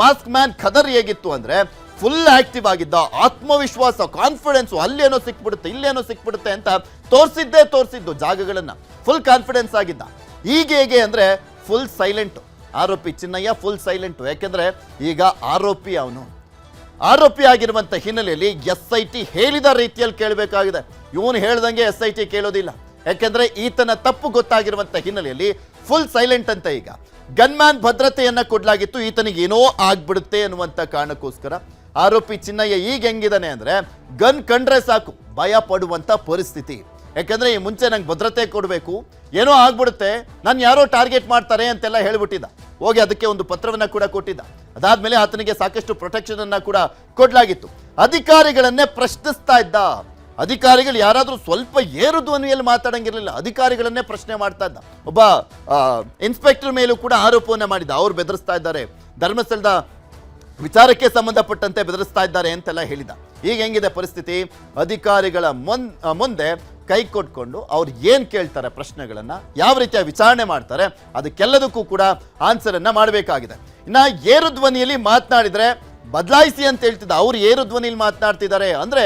ಮಾಸ್ಕ್ ಮ್ಯಾನ್ ಖದರ್ ಹೇಗಿತ್ತು ಅಂದ್ರೆ ಫುಲ್ ಆಕ್ಟಿವ್ ಆಗಿದ್ದ, ಆತ್ಮವಿಶ್ವಾಸ ಕಾನ್ಫಿಡೆನ್ಸ್ ಅಲ್ಲೇನೋ ಸಿಕ್ಬಿಡುತ್ತೆ, ಇಲ್ಲೇನೋ ಸಿಕ್ಬಿಡುತ್ತೆ ಅಂತ ತೋರಿಸಿದ್ದೇ ತೋರಿಸಿದ್ದು ಜಾಗಗಳನ್ನ. ಫುಲ್ ಕಾನ್ಫಿಡೆನ್ಸ್ ಆಗಿದ್ದ. ಈಗ ಹೇಗೆ ಅಂದ್ರೆ ಫುಲ್ ಸೈಲೆಂಟ್ ಆರೋಪಿ ಚಿನ್ನಯ್ಯ ಫುಲ್ ಸೈಲೆಂಟ್ ಯಾಕೆಂದ್ರೆ, ಈಗ ಆರೋಪಿ ಅವನು. ಆರೋಪಿ ಆಗಿರುವಂತ ಹಿನ್ನೆಲೆಯಲ್ಲಿ ಎಸ್ ಐ ಟಿ ಹೇಳಿದ ರೀತಿಯಲ್ಲಿ ಕೇಳಬೇಕಾಗಿದೆ. ಇವನು ಹೇಳ್ದಂಗೆ ಎಸ್ ಐ ಟಿ ಕೇಳೋದಿಲ್ಲ. ಯಾಕೆಂದ್ರೆ ಈತನ ತಪ್ಪು ಗೊತ್ತಾಗಿರುವಂತ ಹಿನ್ನೆಲೆಯಲ್ಲಿ ಫುಲ್ ಸೈಲೆಂಟ್ ಅಂತ ಈಗ. ಗನ್ಮ್ಯಾನ್ ಭದ್ರತೆಯನ್ನ ಕೊಡ್ಲಾಗಿತ್ತು, ಈತನಿಗೆ ಏನೋ ಆಗ್ಬಿಡುತ್ತೆ ಅನ್ನುವಂತ ಕಾರಣಕ್ಕೋಸ್ಕರ. ಆರೋಪಿ ಚಿನ್ನಯ್ಯ ಈಗ ಹೆಂಗಿದಾನೆ ಅಂದ್ರೆ, ಗನ್ ಕಂಡ್ರೆ ಸಾಕು, ಭಯ ಪಡುವಂತ ಪರಿಸ್ಥಿತಿ. ಯಾಕಂದ್ರೆ ಈ ಮುಂಚೆ ನಂಗೆ ಭದ್ರತೆ ಕೊಡಬೇಕು, ಏನೋ ಆಗ್ಬಿಡುತ್ತೆ, ನಾನು ಯಾರೋ ಟಾರ್ಗೆಟ್ ಮಾಡ್ತಾರೆ ಅಂತೆಲ್ಲ ಹೇಳ್ಬಿಟ್ಟಿದ್ದ. ಹೋಗಿ ಅದಕ್ಕೆ ಒಂದು ಪತ್ರವನ್ನ ಕೂಡ ಕೊಟ್ಟಿದ್ದ. ಅದಾದ್ಮೇಲೆ ಆತನಿಗೆ ಸಾಕಷ್ಟು ಪ್ರೊಟೆಕ್ಷನ್ ಅನ್ನ ಕೂಡ ಕೊಡ್ಲಾಗಿತ್ತು. ಅಧಿಕಾರಿಗಳನ್ನೇ ಪ್ರಶ್ನಿಸ್ತಾ ಇದ್ದ. ಅಧಿಕಾರಿಗಳು ಯಾರಾದರೂ ಸ್ವಲ್ಪ ಏರು ಧ್ವನಿಯಲ್ಲಿ ಮಾತಾಡಂಗಿರಲಿಲ್ಲ. ಅಧಿಕಾರಿಗಳನ್ನೇ ಪ್ರಶ್ನೆ ಮಾಡ್ತಾ ಇದ್ದ. ಒಬ್ಬ ಇನ್ಸ್ಪೆಕ್ಟರ್ ಮೇಲೂ ಕೂಡ ಆರೋಪವನ್ನು ಮಾಡಿದ್ದ. ಅವರು ಬೆದರಿಸ್ತಾ ಇದ್ದಾರೆ. ಧರ್ಮಸ್ಥಳದ ವಿಚಾರಕ್ಕೆ ಸಂಬಂಧಪಟ್ಟಂತೆ ಬೆದರಿಸ್ತಾ ಇದ್ದಾರೆ ಅಂತೆಲ್ಲ ಹೇಳಿದ. ಈಗ ಹೆಂಗಿದೆ ಪರಿಸ್ಥಿತಿ? ಅಧಿಕಾರಿಗಳ ಮುನ್ ಮುಂದೆ ಕೈ ಕೊಟ್ಕೊಂಡು ಅವ್ರು ಏನು ಕೇಳ್ತಾರೆ ಪ್ರಶ್ನೆಗಳನ್ನು, ಯಾವ ರೀತಿಯ ವಿಚಾರಣೆ ಮಾಡ್ತಾರೆ, ಅದಕ್ಕೆಲ್ಲದಕ್ಕೂ ಕೂಡ ಆನ್ಸರನ್ನು ಮಾಡಬೇಕಾಗಿದೆ. ಇನ್ನು ಏರು ಧ್ವನಿಯಲ್ಲಿ ಮಾತನಾಡಿದ್ರೆ ಬದಲಾಯಿಸಿ ಅಂತ ಹೇಳ್ತಿದ್ದ, ಅವ್ರು ಏರು ಧ್ವನಿಲಿ ಮಾತನಾಡ್ತಿದ್ದಾರೆ ಅಂದ್ರೆ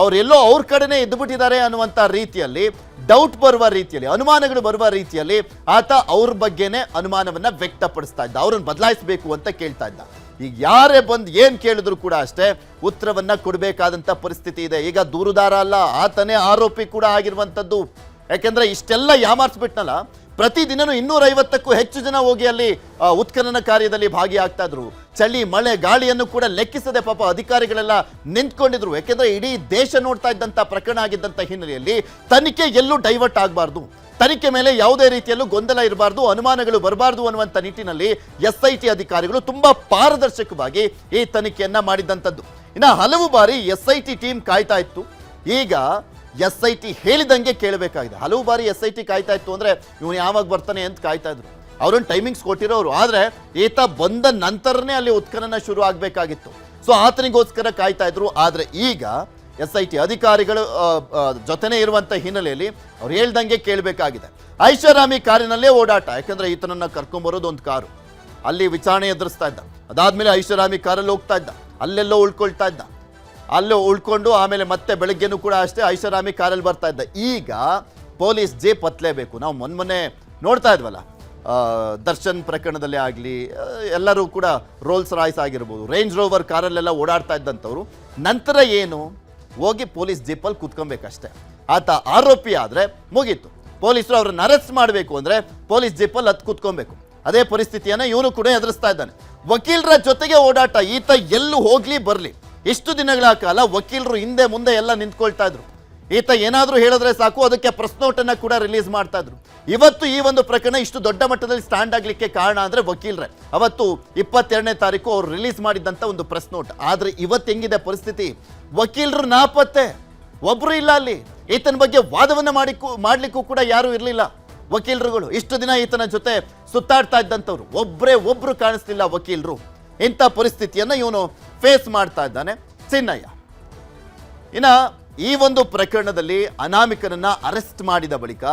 ಅವರೆಲ್ಲೋ ಅವ್ರ ಕಡೆನೇ ಇದ್ದುಬಿಟ್ಟಿದ್ದಾರೆ ಅನ್ನುವಂಥ ರೀತಿಯಲ್ಲಿ ಡೌಟ್ ಬರುವ ರೀತಿಯಲ್ಲಿ, ಅನುಮಾನಗಳು ಬರುವ ರೀತಿಯಲ್ಲಿ ಆತ ಅವ್ರ ಬಗ್ಗೆನೇ ಅನುಮಾನವನ್ನ ವ್ಯಕ್ತಪಡಿಸ್ತಾ ಇದ್ದ, ಅವ್ರನ್ನ ಬದಲಾಯಿಸಬೇಕು ಅಂತ ಕೇಳ್ತಾ ಇದ್ದ. ಈಗ ಯಾರೇ ಬಂದು ಏನ್ ಕೇಳಿದ್ರು ಕೂಡ ಅಷ್ಟೇ, ಉತ್ತರವನ್ನ ಕೊಡಬೇಕಾದಂತ ಪರಿಸ್ಥಿತಿ ಇದೆ. ಈಗ ದೂರುದಾರ ಅಲ್ಲ, ಆತನೇ ಆರೋಪಿ ಕೂಡ ಆಗಿರುವಂತದ್ದು. ಯಾಕೆಂದ್ರೆ ಇಷ್ಟೆಲ್ಲ ಯಾಮಾರ್ಸ್ಬಿಟ್ನಲ್ಲ ಪ್ರತಿದಿನನೂ ಇನ್ನೂರೈವತ್ತಕ್ಕೂ ಹೆಚ್ಚು ಜನ ಹೋಗಿ ಅಲ್ಲಿ ಉತ್ಖನನ ಕಾರ್ಯದಲ್ಲಿ ಭಾಗಿಯಾಗ್ತಾ ಇದ್ರು. ಚಳಿ, ಮಳೆ, ಗಾಳಿಯನ್ನು ಕೂಡ ಲೆಕ್ಕಿಸದೆ ಪಾಪ ಅಧಿಕಾರಿಗಳೆಲ್ಲ ನಿಂತ್ಕೊಂಡಿದ್ರು. ಯಾಕೆಂದ್ರೆ ಇಡೀ ದೇಶ ನೋಡ್ತಾ ಇದ್ದಂಥ ಪ್ರಕರಣ ಆಗಿದ್ದಂಥ ಹಿನ್ನೆಲೆಯಲ್ಲಿ ತನಿಖೆ ಎಲ್ಲೂ ಡೈವರ್ಟ್ ಆಗಬಾರ್ದು. ತನಿಖೆ ಮೇಲೆ ಯಾವುದೇ ರೀತಿಯಲ್ಲೂ ಗೊಂದಲ ಇರಬಾರ್ದು, ಅನುಮಾನಗಳು ಬರಬಾರ್ದು ಅನ್ನುವಂಥ ನಿಟ್ಟಿನಲ್ಲಿ ಎಸ್ ಐ ಟಿ ಅಧಿಕಾರಿಗಳು ತುಂಬಾ ಪಾರದರ್ಶಕವಾಗಿ ಈ ತನಿಖೆಯನ್ನು ಮಾಡಿದ್ದಂಥದ್ದು ಇನ್ನು ಹಲವು ಬಾರಿ ಎಸ್ ಐ ಟಿ ಟೀಮ್ ಕಾಯ್ತಾ ಇತ್ತು. ಈಗ ಎಸ್ ಐ ಟಿ ಹೇಳಿದಂಗೆ ಕೇಳಬೇಕಾಗಿದೆ. ಹಲವು ಬಾರಿ ಎಸ್ ಐ ಟಿ ಕಾಯ್ತಾ ಇತ್ತು ಅಂದ್ರೆ ಇವನು ಯಾವಾಗ ಬರ್ತಾನೆ ಅಂತ ಕಾಯ್ತಾ ಇದ್ರು. ಅವ್ರನ್ನ ಟೈಮಿಂಗ್ಸ್ ಕೊಟ್ಟಿರೋರು. ಆದ್ರೆ ಈತ ಬಂದ ನಂತರನೇ ಅಲ್ಲಿ ಉತ್ಖನನ ಶುರು ಆಗಬೇಕಾಗಿತ್ತು. ಸೊ ಆತನಿಗೋಸ್ಕರ ಕಾಯ್ತಾ ಇದ್ರು. ಆದ್ರೆ ಈಗ ಎಸ್ ಐ ಟಿ ಅಧಿಕಾರಿಗಳು ಜೊತೆನೇ ಇರುವಂತ ಹಿನ್ನೆಲೆಯಲ್ಲಿ ಅವ್ರು ಹೇಳ್ದಂಗೆ ಕೇಳಬೇಕಾಗಿದೆ. ಐಷಾರಾಮಿ ಕಾರಿನಲ್ಲೇ ಓಡಾಟ. ಯಾಕಂದ್ರೆ ಈತನನ್ನ ಕರ್ಕೊಂಬರೋದು ಒಂದು ಕಾರು. ಅಲ್ಲಿ ವಿಚಾರಣೆ ಎದುರಿಸ್ತಾ ಇದ್ದ. ಅದಾದಮೇಲೆ ಐಷಾರಾಮಿ ಕಾರಲ್ಲಿ ಹೋಗ್ತಾ ಇದ್ದ. ಅಲ್ಲೆಲ್ಲೋ ಉಳ್ಕೊಳ್ತಾ ಇದ್ದ. ಅಲ್ಲೇ ಉಳ್ಕೊಂಡು ಆಮೇಲೆ ಮತ್ತೆ ಬೆಳಗ್ಗೆನೂ ಕೂಡ ಅಷ್ಟೇ ಐಷಾರಾಮಿ ಕಾರಲ್ಲಿ ಬರ್ತಾ ಇದ್ದ. ಈಗ ಪೊಲೀಸ್ ಜೀಪ್ ಹತ್ತಲೇಬೇಕು ನಾವು ಮೊನ್ನೆ ನೋಡ್ತಾ ಇದ್ವಲ್ಲ. ದರ್ಶನ್ ಪ್ರಕರಣದಲ್ಲಿ ಆಗಲಿ ಎಲ್ಲರೂ ಕೂಡ ರೋಲ್ಸ್ ರಾಯ್ಸ್ ಆಗಿರ್ಬೋದು ರೇಂಜ್ ರೋವರ್ ಕಾರಲ್ಲೆಲ್ಲ ಓಡಾಡ್ತಾ ಇದ್ದಂಥವ್ರು. ನಂತರ ಏನು? ಹೋಗಿ ಪೊಲೀಸ್ ಜೀಪಲ್ಲಿ ಕೂತ್ಕೊಬೇಕಷ್ಟೇ. ಆತ ಆರೋಪಿ ಆದರೆ ಮುಗೀತು. ಪೊಲೀಸರು ಅವ್ರನ್ನ ಅರೆಸ್ಟ್ ಮಾಡಬೇಕು ಅಂದರೆ ಪೊಲೀಸ್ ಜೀಪಲ್ಲಿ ಹತ್ತು ಕೂತ್ಕೊಬೇಕು. ಅದೇ ಪರಿಸ್ಥಿತಿಯನ್ನು ಇವನು ಕೂಡ ಎದುರಿಸ್ತಾ ಇದ್ದಾನೆ. ವಕೀಲರ ಜೊತೆಗೆ ಓಡಾಟ, ಈತ ಎಲ್ಲೂ ಹೋಗಲಿ ಬರಲಿ. ಇಷ್ಟು ದಿನಗಳ ಕಾಲ ವಕೀಲರು ಹಿಂದೆ ಮುಂದೆ ಎಲ್ಲ ನಿಂತ್ಕೊಳ್ತಾ ಇದ್ರು. ಈತ ಏನಾದರೂ ಹೇಳಿದ್ರೆ ಸಾಕು, ಅದಕ್ಕೆ ಪ್ರೆಸ್ ನೋಟನ್ನ ಕೂಡ ರಿಲೀಸ್ ಮಾಡ್ತಾ ಇದ್ರು. ಇವತ್ತು ಈ ಒಂದು ಪ್ರಕರಣ ಇಷ್ಟು ದೊಡ್ಡ ಮಟ್ಟದಲ್ಲಿ ಸ್ಟ್ಯಾಂಡ್ ಆಗಲಿಕ್ಕೆ ಕಾರಣ ಅಂದ್ರೆ ವಕೀಲರೇ. ಅವತ್ತು ಇಪ್ಪತ್ತೆರಡನೇ ತಾರೀಕು ಅವ್ರು ರಿಲೀಸ್ ಮಾಡಿದಂತ ಒಂದು ಪ್ರೆಸ್ ನೋಟ್ ಆದ್ರೆ ಇವತ್ತು ಹೆಂಗಿದೆ ಪರಿಸ್ಥಿತಿ? ವಕೀಲರು ನಾಪತ್ತೆ. ಒಬ್ರು ಇಲ್ಲ ಅಲ್ಲಿ. ಈತನ ಬಗ್ಗೆ ವಾದವನ್ನ ಮಾಡಿಕ್ಕೂ, ಮಾಡಲಿಕ್ಕೂ ಕೂಡ ಯಾರು ಇರಲಿಲ್ಲ. ವಕೀಲರುಗಳು, ಇಷ್ಟು ದಿನ ಈತನ ಜೊತೆ ಸುತ್ತಾಡ್ತಾ ಇದ್ದಂಥವ್ರು. ಒಬ್ರೇ ಒಬ್ರು ಕಾಣಿಸ್ತಿಲ್ಲ ವಕೀಲರು. ಇಂಥ ಪರಿಸ್ಥಿತಿಯನ್ನ ಇವನು ಫೇಸ್ ಮಾಡ್ತಾ ಇದ್ದಾನೆ ಚಿನ್ನಯ್ಯ. ಇನ್ನ ಈ ಒಂದು ಪ್ರಕರಣದಲ್ಲಿ ಅನಾಮಿಕನನ್ನ ಅರೆಸ್ಟ್ ಮಾಡಿದ ಬಳಿಕ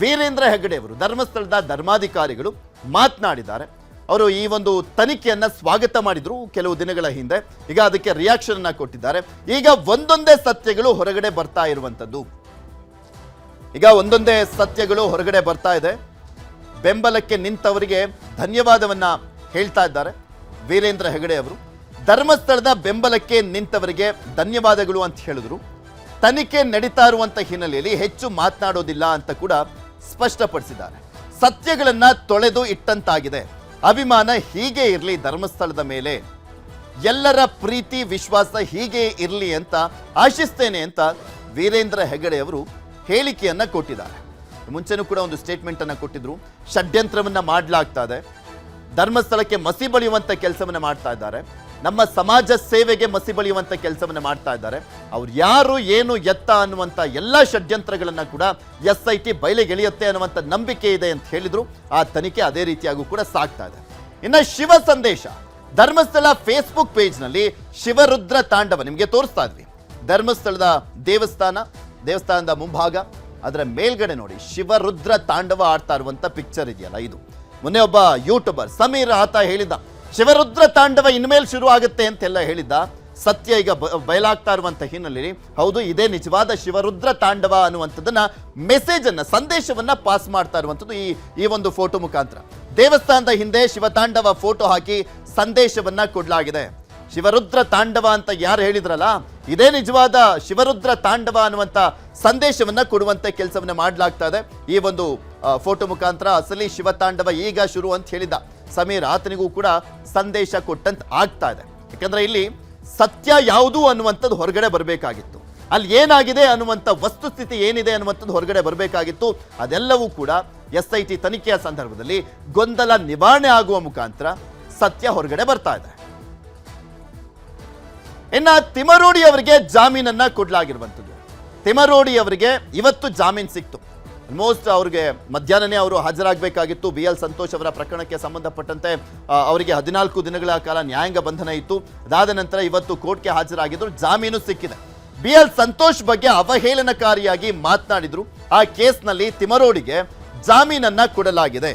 ವೀರೇಂದ್ರ ಹೆಗಡೆ ಅವರು ಧರ್ಮಸ್ಥಳದ ಧರ್ಮಾಧಿಕಾರಿಗಳು ಮಾತನಾಡಿದ್ದಾರೆ. ಅವರು ಈ ಒಂದು ತನಿಖೆಯನ್ನು ಸ್ವಾಗತ ಮಾಡಿದ್ರು ಕೆಲವು ದಿನಗಳ ಹಿಂದೆ. ಈಗ ಅದಕ್ಕೆ ರಿಯಾಕ್ಷನ್ ಕೊಟ್ಟಿದ್ದಾರೆ. ಈಗ ಒಂದೊಂದೇ ಸತ್ಯಗಳು ಹೊರಗಡೆ ಬರ್ತಾ ಇರುವಂತದ್ದು. ಈಗ ಒಂದೊಂದೇ ಸತ್ಯಗಳು ಹೊರಗಡೆ ಬರ್ತಾ ಇದೆ. ಬೆಂಬಲಕ್ಕೆ ನಿಂತವರಿಗೆ ಧನ್ಯವಾದವನ್ನ ಹೇಳ್ತಾ ಇದ್ದಾರೆ ವೀರೇಂದ್ರ ಹೆಗಡೆ ಅವರು. ಧರ್ಮಸ್ಥಳದ ಬೆಂಬಲಕ್ಕೆ ನಿಂತವರಿಗೆ ಧನ್ಯವಾದಗಳು ಅಂತ ಹೇಳಿದ್ರು. ತನಿಖೆ ನಡೀತಾ ಇರುವಂತ ಹಿನ್ನೆಲೆಯಲ್ಲಿ ಹೆಚ್ಚು ಮಾತನಾಡೋದಿಲ್ಲ ಅಂತ ಕೂಡ ಸ್ಪಷ್ಟಪಡಿಸಿದ್ದಾರೆ. ಸತ್ಯಗಳನ್ನ ತೊಳೆದು ಇಟ್ಟಂತಾಗಿದೆ. ಅಭಿಮಾನ ಹೀಗೆ ಇರಲಿ ಧರ್ಮಸ್ಥಳದ ಮೇಲೆ. ಎಲ್ಲರ ಪ್ರೀತಿ, ವಿಶ್ವಾಸ ಹೀಗೆ ಇರಲಿ ಅಂತ ಆಶಿಸ್ತೇನೆ ಅಂತ ವೀರೇಂದ್ರ ಹೆಗಡೆ ಅವರು ಹೇಳಿಕೆಯನ್ನ ಕೊಟ್ಟಿದ್ದಾರೆ. ಮುಂಚೆನೂ ಕೂಡ ಒಂದು ಸ್ಟೇಟ್ಮೆಂಟ್ ಅನ್ನ ಕೊಟ್ಟಿದ್ರು. ಷಡ್ಯಂತ್ರವನ್ನ ಮಾಡಲಾಗ್ತಾ ಇದೆ. ಧರ್ಮಸ್ಥಳಕ್ಕೆ ಮಸಿ ಬಳಿಯುವಂತ ಕೆಲಸವನ್ನ ಮಾಡ್ತಾ ಇದ್ದಾರೆ. ನಮ್ಮ ಸಮಾಜ ಸೇವೆಗೆ ಮಸಿ ಬಳಿಯುವಂಥ ಕೆಲಸವನ್ನು ಮಾಡ್ತಾ ಇದ್ದಾರೆ. ಅವ್ರು ಯಾರು, ಏನು, ಎತ್ತ ಅನ್ನುವಂಥ ಎಲ್ಲ ಷಡ್ಯಂತ್ರಗಳನ್ನು ಕೂಡ ಎಸ್ ಐ ಟಿ ಬಯಲಿಗೆಳೆಯುತ್ತೆ ಅನ್ನುವಂಥ ನಂಬಿಕೆ ಇದೆ ಅಂತ ಹೇಳಿದರು. ಆ ತನಿಖೆ ಅದೇ ರೀತಿಯಾಗೂ ಕೂಡ ಸಾಗ್ತಾ ಇದೆ. ಇನ್ನು ಶಿವ ಸಂದೇಶ. ಧರ್ಮಸ್ಥಳ ಫೇಸ್ಬುಕ್ ಪೇಜ್ನಲ್ಲಿ ಶಿವರುದ್ರ ತಾಂಡವ ನಿಮಗೆ ತೋರಿಸ್ತಾ ಇದ್ವಿ. ಧರ್ಮಸ್ಥಳದ ದೇವಸ್ಥಾನ, ದೇವಸ್ಥಾನದ ಮುಂಭಾಗ, ಅದರ ಮೇಲ್ಗಡೆ ನೋಡಿ ಶಿವರುದ್ರ ತಾಂಡವ ಆಡ್ತಾ ಇರುವಂಥ ಪಿಕ್ಚರ್ ಇದೆಯಲ್ಲ ಇದು. ಮೊನ್ನೆ ಒಬ್ಬ ಯೂಟ್ಯೂಬರ್ ಸಮೀರ್ ಆತ ಹೇಳಿದ ಶಿವರುದ್ರ ತಾಂಡವ ಇನ್ಮೇಲೆ ಶುರು ಆಗುತ್ತೆ ಅಂತೆಲ್ಲ ಹೇಳಿದ್ದ. ಸತ್ಯ ಈಗ ಬಯಲಾಗ್ತಾ ಇರುವಂತ ಹಿನ್ನೆಲೆಯಲ್ಲಿ. ಹೌದು, ಇದೇ ನಿಜವಾದ ಶಿವರುದ್ರ ತಾಂಡವ ಅನ್ನುವಂಥದ್ದನ್ನ ಮೆಸೇಜ್ ಅನ್ನ ಸಂದೇಶವನ್ನ ಪಾಸ್ ಮಾಡ್ತಾ ಇರುವಂಥದ್ದು ಈ ಈ ಒಂದು ಫೋಟೋ ಮುಖಾಂತರ. ದೇವಸ್ಥಾನದ ಹಿಂದೆ ಶಿವತಾಂಡವ ಫೋಟೋ ಹಾಕಿ ಸಂದೇಶವನ್ನ ಕೊಡಲಾಗಿದೆ. ಶಿವರುದ್ರ ತಾಂಡವ ಅಂತ ಯಾರು ಹೇಳಿದ್ರಲ್ಲ, ಇದೇ ನಿಜವಾದ ಶಿವರುದ್ರ ತಾಂಡವ ಅನ್ನುವಂಥ ಸಂದೇಶವನ್ನ ಕೊಡುವಂತ ಕೆಲಸವನ್ನ ಮಾಡಲಾಗ್ತಾ ಇದೆ. ಈ ಒಂದು ಫೋಟೋ ಮುಖಾಂತರ ಅಸಲಿ ಶಿವತಾಂಡವ ಈಗ ಶುರು ಅಂತ ಹೇಳಿದ ಸಮೀರ್ ಆತನಿಗೂ ಕೂಡ ಸಂದೇಶ ಕೊಟ್ಟಂತ ಆಗ್ತಾ ಇದೆ. ಯಾಕಂದ್ರೆ ಇಲ್ಲಿ ಸತ್ಯ ಯಾವುದು ಅನ್ನುವಂಥದ್ದು ಹೊರಗಡೆ ಬರಬೇಕಾಗಿತ್ತು. ಅಲ್ಲಿ ಏನಾಗಿದೆ ಅನ್ನುವಂಥ ವಸ್ತುಸ್ಥಿತಿ ಏನಿದೆ ಅನ್ನುವಂಥದ್ದು ಹೊರಗಡೆ ಬರಬೇಕಾಗಿತ್ತು. ಅದೆಲ್ಲವೂ ಕೂಡ ಎಸ್ ಐ ಟಿ ತನಿಖೆಯ ಸಂದರ್ಭದಲ್ಲಿ ಗೊಂದಲ ನಿವಾರಣೆ ಆಗುವ ಮುಖಾಂತರ ಸತ್ಯ ಹೊರಗಡೆ ಬರ್ತಾ ಇದೆ. ಇನ್ನ ತಿಮರೋಡಿ ಅವರಿಗೆ ಜಾಮೀನನ್ನ ಕೊಡಲಾಗಿರುವಂಥದ್ದು. ತಿಮರೋಡಿ ಅವರಿಗೆ ಇವತ್ತು ಜಾಮೀನು ಸಿಕ್ತು. ಆಲ್ಮೋಸ್ಟ್ ಅವ್ರಿಗೆ ಮಧ್ಯಾಹ್ನನೇ ಅವರು ಹಾಜರಾಗಬೇಕಾಗಿತ್ತು. ಬಿ ಎಲ್ ಸಂತೋಷ್ ಅವರ ಪ್ರಕರಣಕ್ಕೆ ಸಂಬಂಧಪಟ್ಟಂತೆ ಅವರಿಗೆ ಹದಿನಾಲ್ಕು ದಿನಗಳ ಕಾಲ ನ್ಯಾಯಾಂಗ ಬಂಧನ ಇತ್ತು. ಅದಾದ ನಂತರ ಇವತ್ತು ಕೋರ್ಟ್ಗೆ ಹಾಜರಾಗಿದ್ರು. ಜಾಮೀನು ಸಿಕ್ಕಿದೆ. ಬಿ ಎಲ್ ಸಂತೋಷ್ ಬಗ್ಗೆ ಅವಹೇಳನಕಾರಿಯಾಗಿ ಮಾತನಾಡಿದ್ರು. ಆ ಕೇಸ್ನಲ್ಲಿ ತಿಮರೋಡಿಗೆ ಜಾಮೀನನ್ನ ಕೊಡಲಾಗಿದೆ.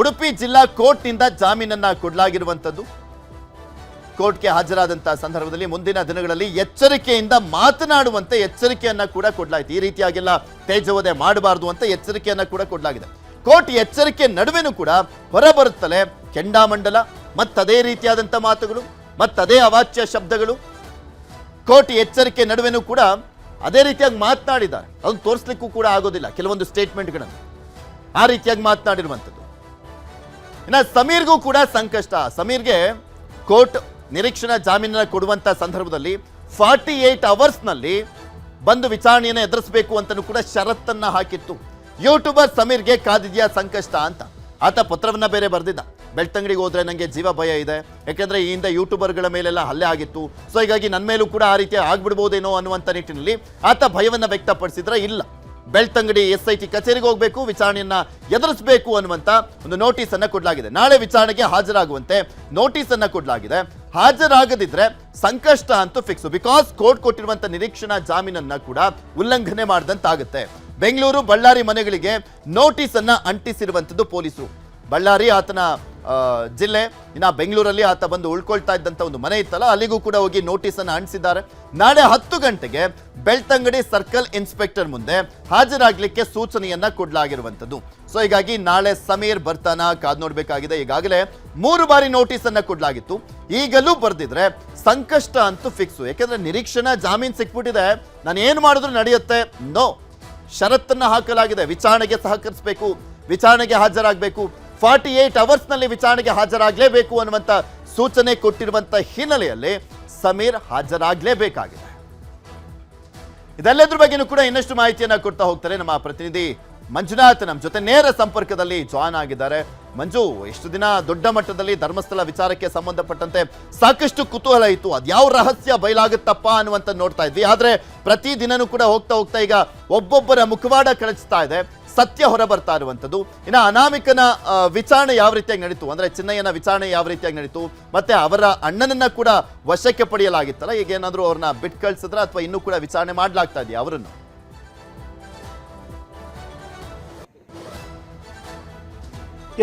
ಉಡುಪಿ ಜಿಲ್ಲಾ ಕೋರ್ಟ್ನಿಂದ ಜಾಮೀನನ್ನ ಕೊಡಲಾಗಿರುವಂಥದ್ದು. ಕೋರ್ಟ್ಗೆ ಹಾಜರಾದಂತಹ ಸಂದರ್ಭದಲ್ಲಿ ಮುಂದಿನ ದಿನಗಳಲ್ಲಿ ಎಚ್ಚರಿಕೆಯಿಂದ ಮಾತನಾಡುವಂತೆ ಎಚ್ಚರಿಕೆಯನ್ನ ಕೂಡ ಕೊಡಲಾಯಿತು. ಈ ರೀತಿಯಾಗೆಲ್ಲ ತೇಜವಧೆ ಮಾಡಬಾರದು ಅಂತ ಎಚ್ಚರಿಕೆಯನ್ನ ಕೂಡ ಕೊಡಲಾಗಿದೆ. ಕೋರ್ಟ್ ಎಚ್ಚರಿಕೆ ನಡುವೆನೂ ಕೂಡ ಹೊರಬರುತ್ತಲೇ ಕೆಂಡಾಮಂಡಲ, ಮತ್ತದೇ ರೀತಿಯಾದಂಥ ಮಾತುಗಳು, ಮತ್ತದೇ ಅವಾಚ್ಯ ಶಬ್ದಗಳು. ಕೋರ್ಟ್ ಎಚ್ಚರಿಕೆ ನಡುವೆನೂ ಕೂಡ ಅದೇ ರೀತಿಯಾಗಿ ಮಾತನಾಡಿದ್ದಾರೆ. ಅದನ್ನು ತೋರಿಸ್ಲಿಕ್ಕೂ ಕೂಡ ಆಗೋದಿಲ್ಲ ಕೆಲವೊಂದು ಸ್ಟೇಟ್ಮೆಂಟ್ಗಳನ್ನು. ಆ ರೀತಿಯಾಗಿ ಮಾತನಾಡಿರುವಂಥದ್ದು. ಇನ್ನು ಸಮೀರ್ಗೂ ಕೂಡ ಸಂಕಷ್ಟ. ಸಮೀರ್ಗೆ ಕೋರ್ಟ್ ನಿರೀಕ್ಷಣಾ ಜಾಮೀನನ್ನು ಕೊಡುವಂಥ ಸಂದರ್ಭದಲ್ಲಿ ಫಾರ್ಟಿ ಏಯ್ಟ್ ಅವರ್ಸ್ನಲ್ಲಿ ಬಂದು ವಿಚಾರಣೆಯನ್ನು ಎದುರಿಸಬೇಕು ಅಂತಲೂ ಕೂಡ ಷರತ್ತನ್ನು ಹಾಕಿತ್ತು. ಯೂಟ್ಯೂಬರ್ ಸಮೀರ್ಗೆ ಕಾದಿದೆಯಾ ಸಂಕಷ್ಟ ಅಂತ. ಆತ ಪತ್ರವನ್ನು ಬೇರೆ ಬರೆದಿದ್ದ. ಬೆಳ್ತಂಗಡಿಗೆ ಹೋದರೆ ನನಗೆ ಜೀವ ಭಯ ಇದೆ. ಯಾಕೆಂದರೆ ಈ ಹಿಂದೆ ಯೂಟ್ಯೂಬರ್ಗಳ ಮೇಲೆಲ್ಲ ಹಲ್ಲೆ ಆಗಿತ್ತು. ಸೊ ಹೀಗಾಗಿ ನನ್ನ ಮೇಲೂ ಕೂಡ ಆ ರೀತಿ ಆಗ್ಬಿಡ್ಬೋದೇನೋ ಅನ್ನುವಂಥ ನಿಟ್ಟಿನಲ್ಲಿ ಆತ ಭಯವನ್ನು ವ್ಯಕ್ತಪಡಿಸಿದ್ರೆ ಇಲ್ಲ. ಬೆಳ್ತಂಗಡಿ ಎಸ್ ಐ ಟಿ ಕಚೇರಿಗೆ ಹೋಗಬೇಕು, ವಿಚಾರಣೆಯನ್ನ ಎದುರಿಸಬೇಕು ಅನ್ನುವಂತ ಒಂದು ನೋಟಿಸ್ ಅನ್ನ ಕೊಡಲಾಗಿದೆ. ನಾಳೆ ವಿಚಾರಣೆಗೆ ಹಾಜರಾಗುವಂತೆ ನೋಟಿಸ್ ಅನ್ನ ಕೊಡಲಾಗಿದೆ. ಹಾಜರಾಗದಿದ್ರೆ ಸಂಕಷ್ಟ ಅಂತೂ ಫಿಕ್ಸ್ ಬಿಕಾಸ್ ಕೋರ್ಟ್ ಕೊಟ್ಟಿರುವಂತ ನಿರೀಕ್ಷಣಾ ಜಾಮೀನನ್ನ ಕೂಡ ಉಲ್ಲಂಘನೆ ಮಾಡಿದಂತಾಗುತ್ತೆ. ಬೆಂಗಳೂರು ಬಳ್ಳಾರಿ ಮನೆಗಳಿಗೆ ನೋಟಿಸ್ ಅನ್ನ ಅಂಟಿಸಿರುವಂತದ್ದು ಪೊಲೀಸರು. ಬಳ್ಳಾರಿ ಆತನ ಜಿಲ್ಲೆ. ಇನ್ನ ಬೆಂಗಳೂರಲ್ಲಿ ಆತ ಬಂದು ಉಳ್ಕೊಳ್ತಾ ಇದ್ದಂತ ಒಂದು ಮನೆ ಇತ್ತಲ್ಲ, ಅಲ್ಲಿಗೂ ಕೂಡ ಹೋಗಿ ನೋಟಿಸ್ ಅನ್ನು ಅಂಟಿಸಿದ್ದಾರೆ. ನಾಳೆ ಹತ್ತು ಗಂಟೆಗೆ ಬೆಳ್ತಂಗಡಿ ಸರ್ಕಲ್ ಇನ್ಸ್ಪೆಕ್ಟರ್ ಮುಂದೆ ಹಾಜರಾಗಲಿಕ್ಕೆ ಸೂಚನೆಯನ್ನ ಕೊಡಲಾಗಿರುವಂಥದ್ದು. ಸೊ ಹೀಗಾಗಿ ನಾಳೆ ಸಮೀರ್ ಬರ್ತಾನ ಕಾದ್ ನೋಡಬೇಕಾಗಿದೆ. ಈಗಾಗಲೇ ಮೂರು ಬಾರಿ ನೋಟಿಸ್ ಅನ್ನ ಕೊಡಲಾಗಿತ್ತು. ಈಗಲೂ ಬರೆದಿದ್ರೆ ಸಂಕಷ್ಟ ಅಂತೂ ಫಿಕ್ಸು ಯಾಕಂದ್ರೆ ನಿರೀಕ್ಷಣಾ ಜಾಮೀನು ಸಿಕ್ಬಿಟ್ಟಿದೆ. ನಾನು ಏನು ಮಾಡಿದ್ರು ನಡೆಯುತ್ತೆ. ನೋ ಷರತ್ತನ್ನು ಹಾಕಲಾಗಿದೆ. ವಿಚಾರಣೆಗೆ ಸಹಕರಿಸಬೇಕು. ವಿಚಾರಣೆಗೆ ಹಾಜರಾಗಬೇಕು. ಫಾರ್ಟಿ ಏಟ್ ಅವರ್ಸ್ನಲ್ಲಿ ವಿಚಾರಣೆಗೆ ಹಾಜರಾಗಲೇಬೇಕು ಅನ್ನುವಂಥ ಸೂಚನೆ ಕೊಟ್ಟಿರುವಂಥ ಹಿನ್ನೆಲೆಯಲ್ಲಿ ಸಮೀರ್ ಹಾಜರಾಗಲೇಬೇಕಾಗಿದೆ. ಇದೆಲ್ಲದ್ರ ಬಗ್ಗೆನೂ ಕೂಡ ಇನ್ನಷ್ಟು ಮಾಹಿತಿಯನ್ನ ಕೊಡ್ತಾ ಹೋಗ್ತಾರೆ ನಮ್ಮ ಪ್ರತಿನಿಧಿ ಮಂಜುನಾಥ್. ನಮ್ಮ ಜೊತೆ ನೇರ ಸಂಪರ್ಕದಲ್ಲಿ ಜಾಯ್ನ್ ಆಗಿದ್ದಾರೆ. ಮಂಜು, ಎಷ್ಟು ದಿನ ದೊಡ್ಡ ಮಟ್ಟದಲ್ಲಿ ಧರ್ಮಸ್ಥಳ ವಿಚಾರಕ್ಕೆ ಸಂಬಂಧಪಟ್ಟಂತೆ ಸಾಕಷ್ಟು ಕುತೂಹಲ ಇತ್ತು. ಅದ್ಯಾವ ರಹಸ್ಯ ಬಯಲಾಗುತ್ತಪ್ಪ ಅನ್ನುವಂತ ನೋಡ್ತಾ ಇದ್ವಿ. ಆದರೆ ಪ್ರತಿ ದಿನನೂ ಕೂಡ ಹೋಗ್ತಾ ಹೋಗ್ತಾ ಈಗ ಒಬ್ಬೊಬ್ಬರ ಮುಖವಾಡ ಕಳಿಸ್ತಾ ಇದೆ. ಸತ್ಯ ಹೊರ ಬರ್ತಾ ಇರುವಂಥದ್ದು. ಇನ್ನು ಅನಾಮಿಕನ ವಿಚಾರಣೆ ಯಾವ ರೀತಿಯಾಗಿ ನಡೀತು? ಅಂದ್ರೆ ಚಿನ್ನಯ್ಯನ ವಿಚಾರಣೆ ಯಾವ ರೀತಿಯಾಗಿ ನಡೀತು? ಮತ್ತೆ ಅವರ ಅಣ್ಣನನ್ನ ಕೂಡ ವಶಕ್ಕೆ ಪಡೆಯಲಾಗಿತ್ತಲ್ಲ? ಈಗ ಏನಾದರೂ ಅವ್ರನ್ನ ಬಿಟ್ ಕಳ್ಸಿದ್ರ? ಅಥವಾ ಇನ್ನೂ ಕೂಡ ವಿಚಾರಣೆ ಮಾಡ್ಲಾಗ್ತಾ ಇದೆಯಾ ಅವರನ್ನು?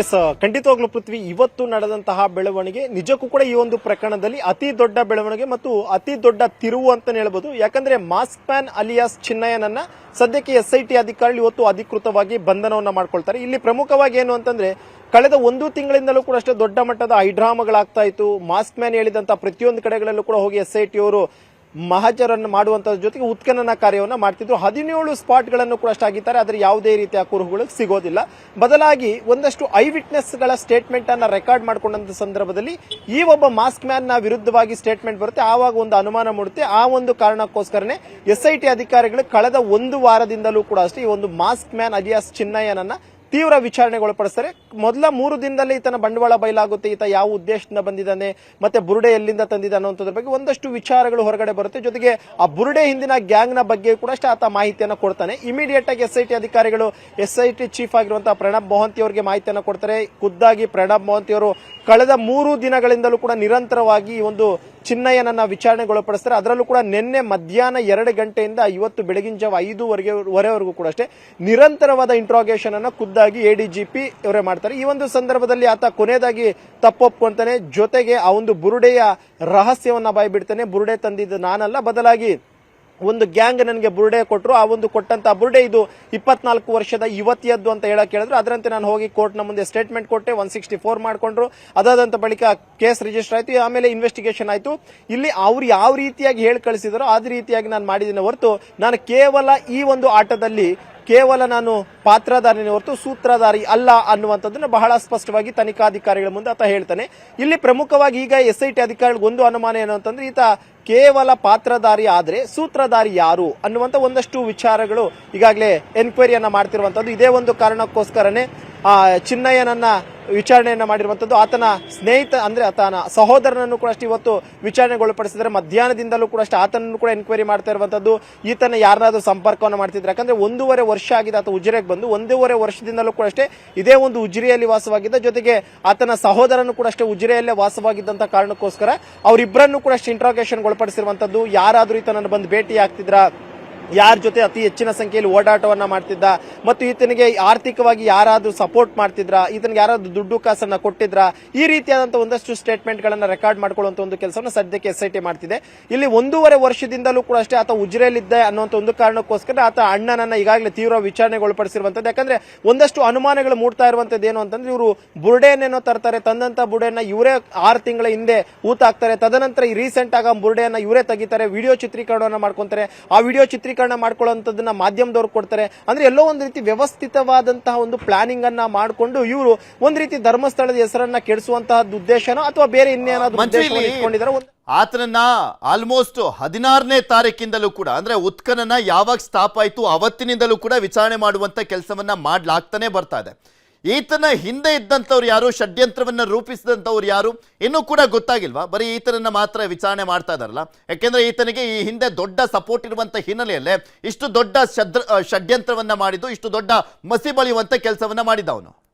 ಎಸ್ ಖಂಡಿತವಾಗ್ಲೂ ಪೃಥ್ವಿ, ಇವತ್ತು ನಡೆದಂತಹ ಬೆಳವಣಿಗೆ, ನಿಜಕ್ಕೂ ಕೂಡ ಈ ಒಂದು ಪ್ರಕರಣದಲ್ಲಿ ಅತಿ ದೊಡ್ಡ ಬೆಳವಣಿಗೆ ಮತ್ತು ಅತಿ ದೊಡ್ಡ ತಿರುವು ಅಂತ ಹೇಳ್ಬೋದು. ಯಾಕಂದ್ರೆ ಮಾಸ್ಕ್ ಮ್ಯಾನ್ ಅಲಿಯಾಸ್ ಚಿನ್ನಯ್ಯನನ್ನ ಸದ್ಯಕ್ಕೆ ಎಸ್ ಐ ಟಿ ಅಧಿಕಾರಿಗಳು ಇವತ್ತು ಅಧಿಕೃತವಾಗಿ ಬಂಧನವನ್ನ ಮಾಡ್ಕೊಳ್ತಾರೆ. ಇಲ್ಲಿ ಪ್ರಮುಖವಾಗಿ ಏನು ಅಂತಂದ್ರೆ, ಕಳೆದ ಒಂದು ತಿಂಗಳಿಂದಲೂ ಕೂಡ ಅಷ್ಟೇ ದೊಡ್ಡ ಮಟ್ಟದ ಹೈಡ್ರಾಮಗಳಾಗ್ತಾ ಇತ್ತು. ಮಾಸ್ಕ್ ಮ್ಯಾನ್ ಹೇಳಿದಂತ ಪ್ರತಿಯೊಂದು ಕಡೆಗಳಲ್ಲೂ ಕೂಡ ಹೋಗಿ ಎಸ್ ಐ ಟಿ ಅವರು ಮಹಜರನ್ನು ಮಾಡುವಂತ ಜೊತೆಗೆ ಉತ್ಖನನ ಕಾರ್ಯವನ್ನು ಮಾಡ್ತಿದ್ರು. ಹದಿನೇಳು ಸ್ಪಾಟ್ಗಳನ್ನು ಕೂಡ ಅಷ್ಟು ಆಗಿದ್ದಾರೆ. ಆದರೆ ಯಾವುದೇ ರೀತಿಯ ಕುರುಹುಗಳು ಸಿಗೋದಿಲ್ಲ. ಬದಲಾಗಿ ಒಂದಷ್ಟು ಐ ವಿಟ್ನೆಸ್ಗಳ ಸ್ಟೇಟ್ಮೆಂಟ್ ಅನ್ನ ರೆಕಾರ್ಡ್ ಮಾಡಿಕೊಂಡಂತ ಸಂದರ್ಭದಲ್ಲಿ ಈ ಒಬ್ಬ ಮಾಸ್ಕ್ ಮ್ಯಾನ್ನ ವಿರುದ್ಧವಾಗಿ ಸ್ಟೇಟ್ಮೆಂಟ್ ಬರುತ್ತೆ. ಆವಾಗ ಒಂದು ಅನುಮಾನ ಮೂಡುತ್ತೆ. ಆ ಒಂದು ಕಾರಣಕ್ಕೋಸ್ಕರನೇ ಎಸ್ ಅಧಿಕಾರಿಗಳು ಕಳೆದ ಒಂದು ವಾರದಿಂದಲೂ ಕೂಡ ಅಷ್ಟೇ ಈ ಒಂದು ಮಾಸ್ಕ್ ಮ್ಯಾನ್ ಅಲಿಯಾಸ್ ಚಿನ್ನಯ್ಯನನ್ನ ತೀವ್ರ ವಿಚಾರಣೆಗೊಳಪಡಿಸ್ತಾರೆ. ಮೊದಲ ಮೂರು ದಿನದಲ್ಲಿ ಈತನ ಬಂಡವಾಳ ಬಯಲಾಗುತ್ತೆ. ಈತ ಯಾವ ಉದ್ದೇಶದಿಂದ ಬಂದಿದ್ದಾನೆ, ಮತ್ತೆ ಬುರುಡೆ ಎಲ್ಲಿಂದ ತಂದಿದ್ದಾನೆ ಅನ್ನೋದ್ರ ಬಗ್ಗೆ ಒಂದಷ್ಟು ವಿಚಾರಗಳು ಹೊರಗಡೆ ಬರುತ್ತೆ. ಜೊತೆಗೆ ಆ ಬುರುಡೆ ಹಿಂದಿನ ಗ್ಯಾಂಗ್ನ ಬಗ್ಗೆ ಕೂಡ ಅಷ್ಟೇ ಆತ ಮಾಹಿತಿಯನ್ನು ಕೊಡ್ತಾನೆ. ಇಮಿಡಿಯೇಟ್ ಆಗಿ ಎಸ್ ಐ ಟಿ ಅಧಿಕಾರಿಗಳು ಎಸ್ ಐ ಟಿ ಚೀಫ್ ಆಗಿರುವಂತಹ ಪ್ರಣಬ್ ಮೊಹಂತಿ ಅವರಿಗೆ ಮಾಹಿತಿಯನ್ನು ಕೊಡ್ತಾರೆ. ಖುದ್ದಾಗಿ ಪ್ರಣಬ್ ಮೊಹಂತಿ ಅವರು ಕಳೆದ ಮೂರು ದಿನಗಳಿಂದಲೂ ಕೂಡ ನಿರಂತರವಾಗಿ ಒಂದು ಚಿನ್ನಯ್ಯನನ್ನ ವಿಚಾರಣೆಗೊಳಪಡಿಸ್ತಾರೆ. ಅದರಲ್ಲೂ ಕೂಡ ನಿನ್ನೆ ಮಧ್ಯಾಹ್ನ ಎರಡು ಗಂಟೆಯಿಂದ ಇವತ್ತು ಬೆಳಗಿನ ಜಾವ ಐದೂವರೆಗೆ, ವರೆವರೆಗೂ ಕೂಡ ಅಷ್ಟೇ ನಿರಂತರವಾದ ಇಂಟ್ರಾಗೇಷನ್ ಅನ್ನ ಖುದ್ದಾಗಿ ಎಡಿಜಿಪಿ ಅವರೇ ಮಾಡ್ತಾರೆ. ಈ ಒಂದು ಸಂದರ್ಭದಲ್ಲಿ ಆತ ಕೊನೆಯದಾಗಿ ತಪ್ಪೊಪ್ಕೊಂತಾನೆ. ಜೊತೆಗೆ ಆ ಒಂದು ಬುರುಡೆಯ ರಹಸ್ಯವನ್ನ ಬಾಯ್ಬಿಡ್ತಾನೆ. ಬುರುಡೆ ತಂದಿದ್ದು ನಾನಲ್ಲ, ಬದಲಾಗಿ ಒಂದು ಗ್ಯಾಂಗ್ ನನಗೆ ಬುರುಡೆ ಕೊಟ್ಟರು ಆ ಒಂದು ಕೊಟ್ಟಂತ ಬುರುಡೆ ಇದು ಇಪ್ಪತ್ನಾಲ್ಕು ವರ್ಷದ ಯುವತಿಯದ್ದು ಅಂತ ಹೇಳಕ್ ಹೇಳಿದ್ರು. ಅದರಂತೆ ನಾನು ಹೋಗಿ ಕೋರ್ಟ್ನ ಮುಂದೆ ಸ್ಟೇಟ್ಮೆಂಟ್ ಕೊಟ್ಟೆ ಒನ್ ಸಿಕ್ಸ್ಟಿ ಫೋರ್ ಮಾಡಿಕೊಂಡ್ರು. ಅದಾದಂತ ಬಳಿಕ ಕೇಸ್ ರಿಜಿಸ್ಟರ್ ಆಯ್ತು. ಆಮೇಲೆ ಇನ್ವೆಸ್ಟಿಗೇಷನ್ ಆಯ್ತು. ಇಲ್ಲಿ ಅವ್ರು ಯಾವ ರೀತಿಯಾಗಿ ಹೇಳಿ ಕಳಿಸಿದಾರೋ, ಅದೇ ರೀತಿಯಾಗಿ ನಾನು ಮಾಡಿದ್ದೇನೆ ಹೊರತು ನಾನು ಕೇವಲ ಈ ಒಂದು ಆಟದಲ್ಲಿ ಕೇವಲ ನಾನು ಪಾತ್ರಧಾರಿನೇ ಹೊರತು ಸೂತ್ರಧಾರಿ ಅಲ್ಲ ಅನ್ನುವಂಥದ್ದನ್ನು ಬಹಳ ಸ್ಪಷ್ಟವಾಗಿ ತನಿಖಾಧಿಕಾರಿಗಳ ಮುಂದೆ ಆತ ಹೇಳ್ತಾನೆ. ಇಲ್ಲಿ ಪ್ರಮುಖವಾಗಿ ಈಗ ಎಸ್ ಐ ಟಿ ಅಧಿಕಾರಿಗಳಿಗೆ ಒಂದು ಅನುಮಾನ ಏನು ಅಂತಂದ್ರೆ ಈತ ಕೇವಲ ಪಾತ್ರಧಾರಿ ಆದರೆ ಸೂತ್ರಧಾರಿ ಯಾರು ಅನ್ನುವಂತ ಒಂದಷ್ಟು ವಿಚಾರಗಳು ಈಗಾಗಲೇ ಎನ್ಕ್ವೈರಿಯನ್ನು ಮಾಡ್ತಿರುವಂತದ್ದು ಇದೇ ಒಂದು ಕಾರಣಕ್ಕೋಸ್ಕರನೇ ಚಿನ್ನಯ್ಯನನ್ನ ವಿಚಾರಣೆಯನ್ನು ಮಾಡಿರುವಂತದ್ದು ಆತನ ಸ್ನೇಹಿತ, ಅಂದ್ರೆ ಆತನ ಸಹೋದರನನ್ನು ಕೂಡ ಅಷ್ಟೇ ಇವತ್ತು ವಿಚಾರಣೆಗೊಳಪಡಿಸಿದ್ರೆ ಮಧ್ಯಾಹ್ನದಿಂದಲೂ ಕೂಡ ಅಷ್ಟೇ ಆತನನ್ನು ಕೂಡ ಎನ್ಕ್ವೈರಿ ಮಾಡ್ತಾ ಇರುವಂತದ್ದು. ಈತನ ಯಾರನ್ನಾದ್ರೂ ಸಂಪರ್ಕವನ್ನು ಮಾಡ್ತಿದ್ರೆ. ಯಾಕಂದ್ರೆ ಒಂದೂವರೆ ವರ್ಷ ಆಗಿದೆ ಆತ ಉಜ್ರೆಗೆ ಬಂದು. ಒಂದೂವರೆ ವರ್ಷದಿಂದಲೂ ಕೂಡ ಅಷ್ಟೇ ಇದೇ ಒಂದು ಉಜ್ರೆಯಲ್ಲಿ ವಾಸವಾಗಿದ್ದ. ಜೊತೆಗೆ ಆತನ ಸಹೋದರನು ಕೂಡ ಅಷ್ಟೇ ಉಜ್ರೆಯಲ್ಲೇ ವಾಸವಾಗಿದ್ದಂತ ಕಾರಣಕ್ಕೋಸ್ಕರ ಅವರಿಬ್ಬರನ್ನು ಕೂಡ ಅಷ್ಟೇ ಇಂಟ್ರಾಗೇಷನ್ ಒಳಪಡಿಸಿರುವಂತದ್ದು ಯಾರಾದ್ರೂ ಈತನನ್ನು ಬಂದು ಭೇಟಿ ಆಗ್ತಿದ್ರ ಯಾರ ಜೊತೆ ಅತಿ ಹೆಚ್ಚಿನ ಸಂಖ್ಯೆಯಲ್ಲಿ ಓಡಾಟವನ್ನ ಮಾಡ್ತಿದ್ದ ಮತ್ತು ಈತನಿಗೆ ಆರ್ಥಿಕವಾಗಿ ಯಾರಾದ್ರೂ ಸಪೋರ್ಟ್ ಮಾಡ್ತಿದ್ರ? ಈತನಿಗೆ ಯಾರಾದ್ರೂ ದುಡ್ಡು ಕಾಸನ್ನ ಕೊಟ್ಟಿದ್ರ? ಈ ರೀತಿಯಾದಂತಹ ಒಂದಷ್ಟು ಸ್ಟೇಟ್ಮೆಂಟ್ ಗಳನ್ನ ರೆಕಾರ್ಡ್ ಮಾಡ್ಕೊಳ್ಳುವಂತ ಒಂದು ಕೆಲಸವನ್ನು ಸದ್ಯಕ್ಕೆ ಎಸ್ ಐ ಟಿ ಮಾಡ್ತಿದೆ. ಇಲ್ಲಿ ಒಂದೂವರೆ ವರ್ಷದಿಂದಲೂ ಕೂಡ ಅಷ್ಟೇ ಆತ ಉಜಿರೆಯಲ್ಲಿದ್ದೆ ಅನ್ನುವಂತ ಒಂದು ಕಾರಣಕ್ಕೋಸ್ಕರ ಆತ ಅಣ್ಣನನ್ನ ಈಗಾಗಲೇ ತೀವ್ರ ವಿಚಾರಣೆಗೊಳಪಡಿಸಿರುವಂತದ್ದು. ಯಾಕಂದ್ರೆ ಒಂದಷ್ಟು ಅನುಮಾನಗಳು ಮೂಡ್ತಾ ಇರುವಂತದ್ದು ಏನು ಅಂತಂದ್ರೆ ಇವರು ಬುರುಡೆಯನ್ನೇನೋ ತರ್ತಾರೆ, ತಂದಂತ ಬುರುಡೆಯನ್ನ ಇವರೇ ಆರು ತಿಂಗಳ ಹಿಂದೆ ಊತ ಹಾಕ್ತಾರೆ. ತದನಂತರ ಈ ರೀಸೆಂಟ್ ಆಗ ಬುರುಡೆಯನ್ನ ಇವರೇ ತೆಗಿತಾರೆ ವಿಡಿಯೋ ಚಿತ್ರೀಕರಣವನ್ನ ಮಾಡ್ಕೊಂತಾರೆ. ಆ ವಿಡಿಯೋ ಚಿತ್ರೀಕರಣ ಮಾಡ್ಕೊಳ್ಳುವಂಥದ್ದನ್ನ ಮಾಧ್ಯಮದವ್ರು ಕೊಡ್ತಾರೆ. ಅಂದ್ರೆ ಎಲ್ಲೋ ಒಂದು ರೀತಿ ವ್ಯವಸ್ಥಿತವಾದಂತಹ ಒಂದು ಪ್ಲಾನಿಂಗ್ ಅನ್ನ ಮಾಡಿಕೊಂಡು ಇವರು ಒಂದ್ ರೀತಿ ಧರ್ಮಸ್ಥಳದ ಹೆಸರನ್ನ ಕೆಡಿಸುವಂತಹ ಉದ್ದೇಶನೋ ಅಥವಾ ಬೇರೆ ಇನ್ನೇನಾದ್ರೂ ಇಟ್ಕೊಂಡಿದ್ದಾರೆ ಆತನನ್ನ ಆಲ್ಮೋಸ್ಟ್ ಹದಿನಾರನೇ ತಾರೀಕಿಂದಲೂ ಕೂಡ ಅಂದ್ರೆ ಉತ್ಕನನ ಯಾವಾಗ ಸ್ಟಾಪ್ ಆಯ್ತು ಅವತ್ತಿನಿಂದಲೂ ಕೂಡ ವಿಚಾರಣೆ ಮಾಡುವಂತ ಕೆಲಸವನ್ನ ಮಾಡ್ಲಾಗ್ತಾನೆ ಬರ್ತಾ ಇದೆ. ಈತನ ಹಿಂದೆ ಇದ್ದಂಥವ್ರು ಯಾರು? ಷಡ್ಯಂತ್ರವನ್ನು ರೂಪಿಸಿದಂಥವ್ರು ಯಾರು? ಇನ್ನೂ ಕೂಡ ಗೊತ್ತಾಗಿಲ್ವಾ? ಬರೀ ಈತನನ್ನು ಮಾತ್ರ ವಿಚಾರಣೆ ಮಾಡ್ತಾ ಇದಾರಲ್ಲ. ಯಾಕೆಂದ್ರೆ ಈತನಿಗೆ ಈ ಹಿಂದೆ ದೊಡ್ಡ ಸಪೋರ್ಟ್ ಇರುವಂಥ ಹಿನ್ನೆಲೆಯಲ್ಲೇ ಇಷ್ಟು ದೊಡ್ಡ ಷಡ್ರ ಷಡ್ಯಂತ್ರವನ್ನು ಮಾಡಿದ್ದು, ಇಷ್ಟು ದೊಡ್ಡ ಮಸಿ ಬಳಿಯುವಂಥ ಕೆಲಸವನ್ನ ಮಾಡಿದ ಅವನು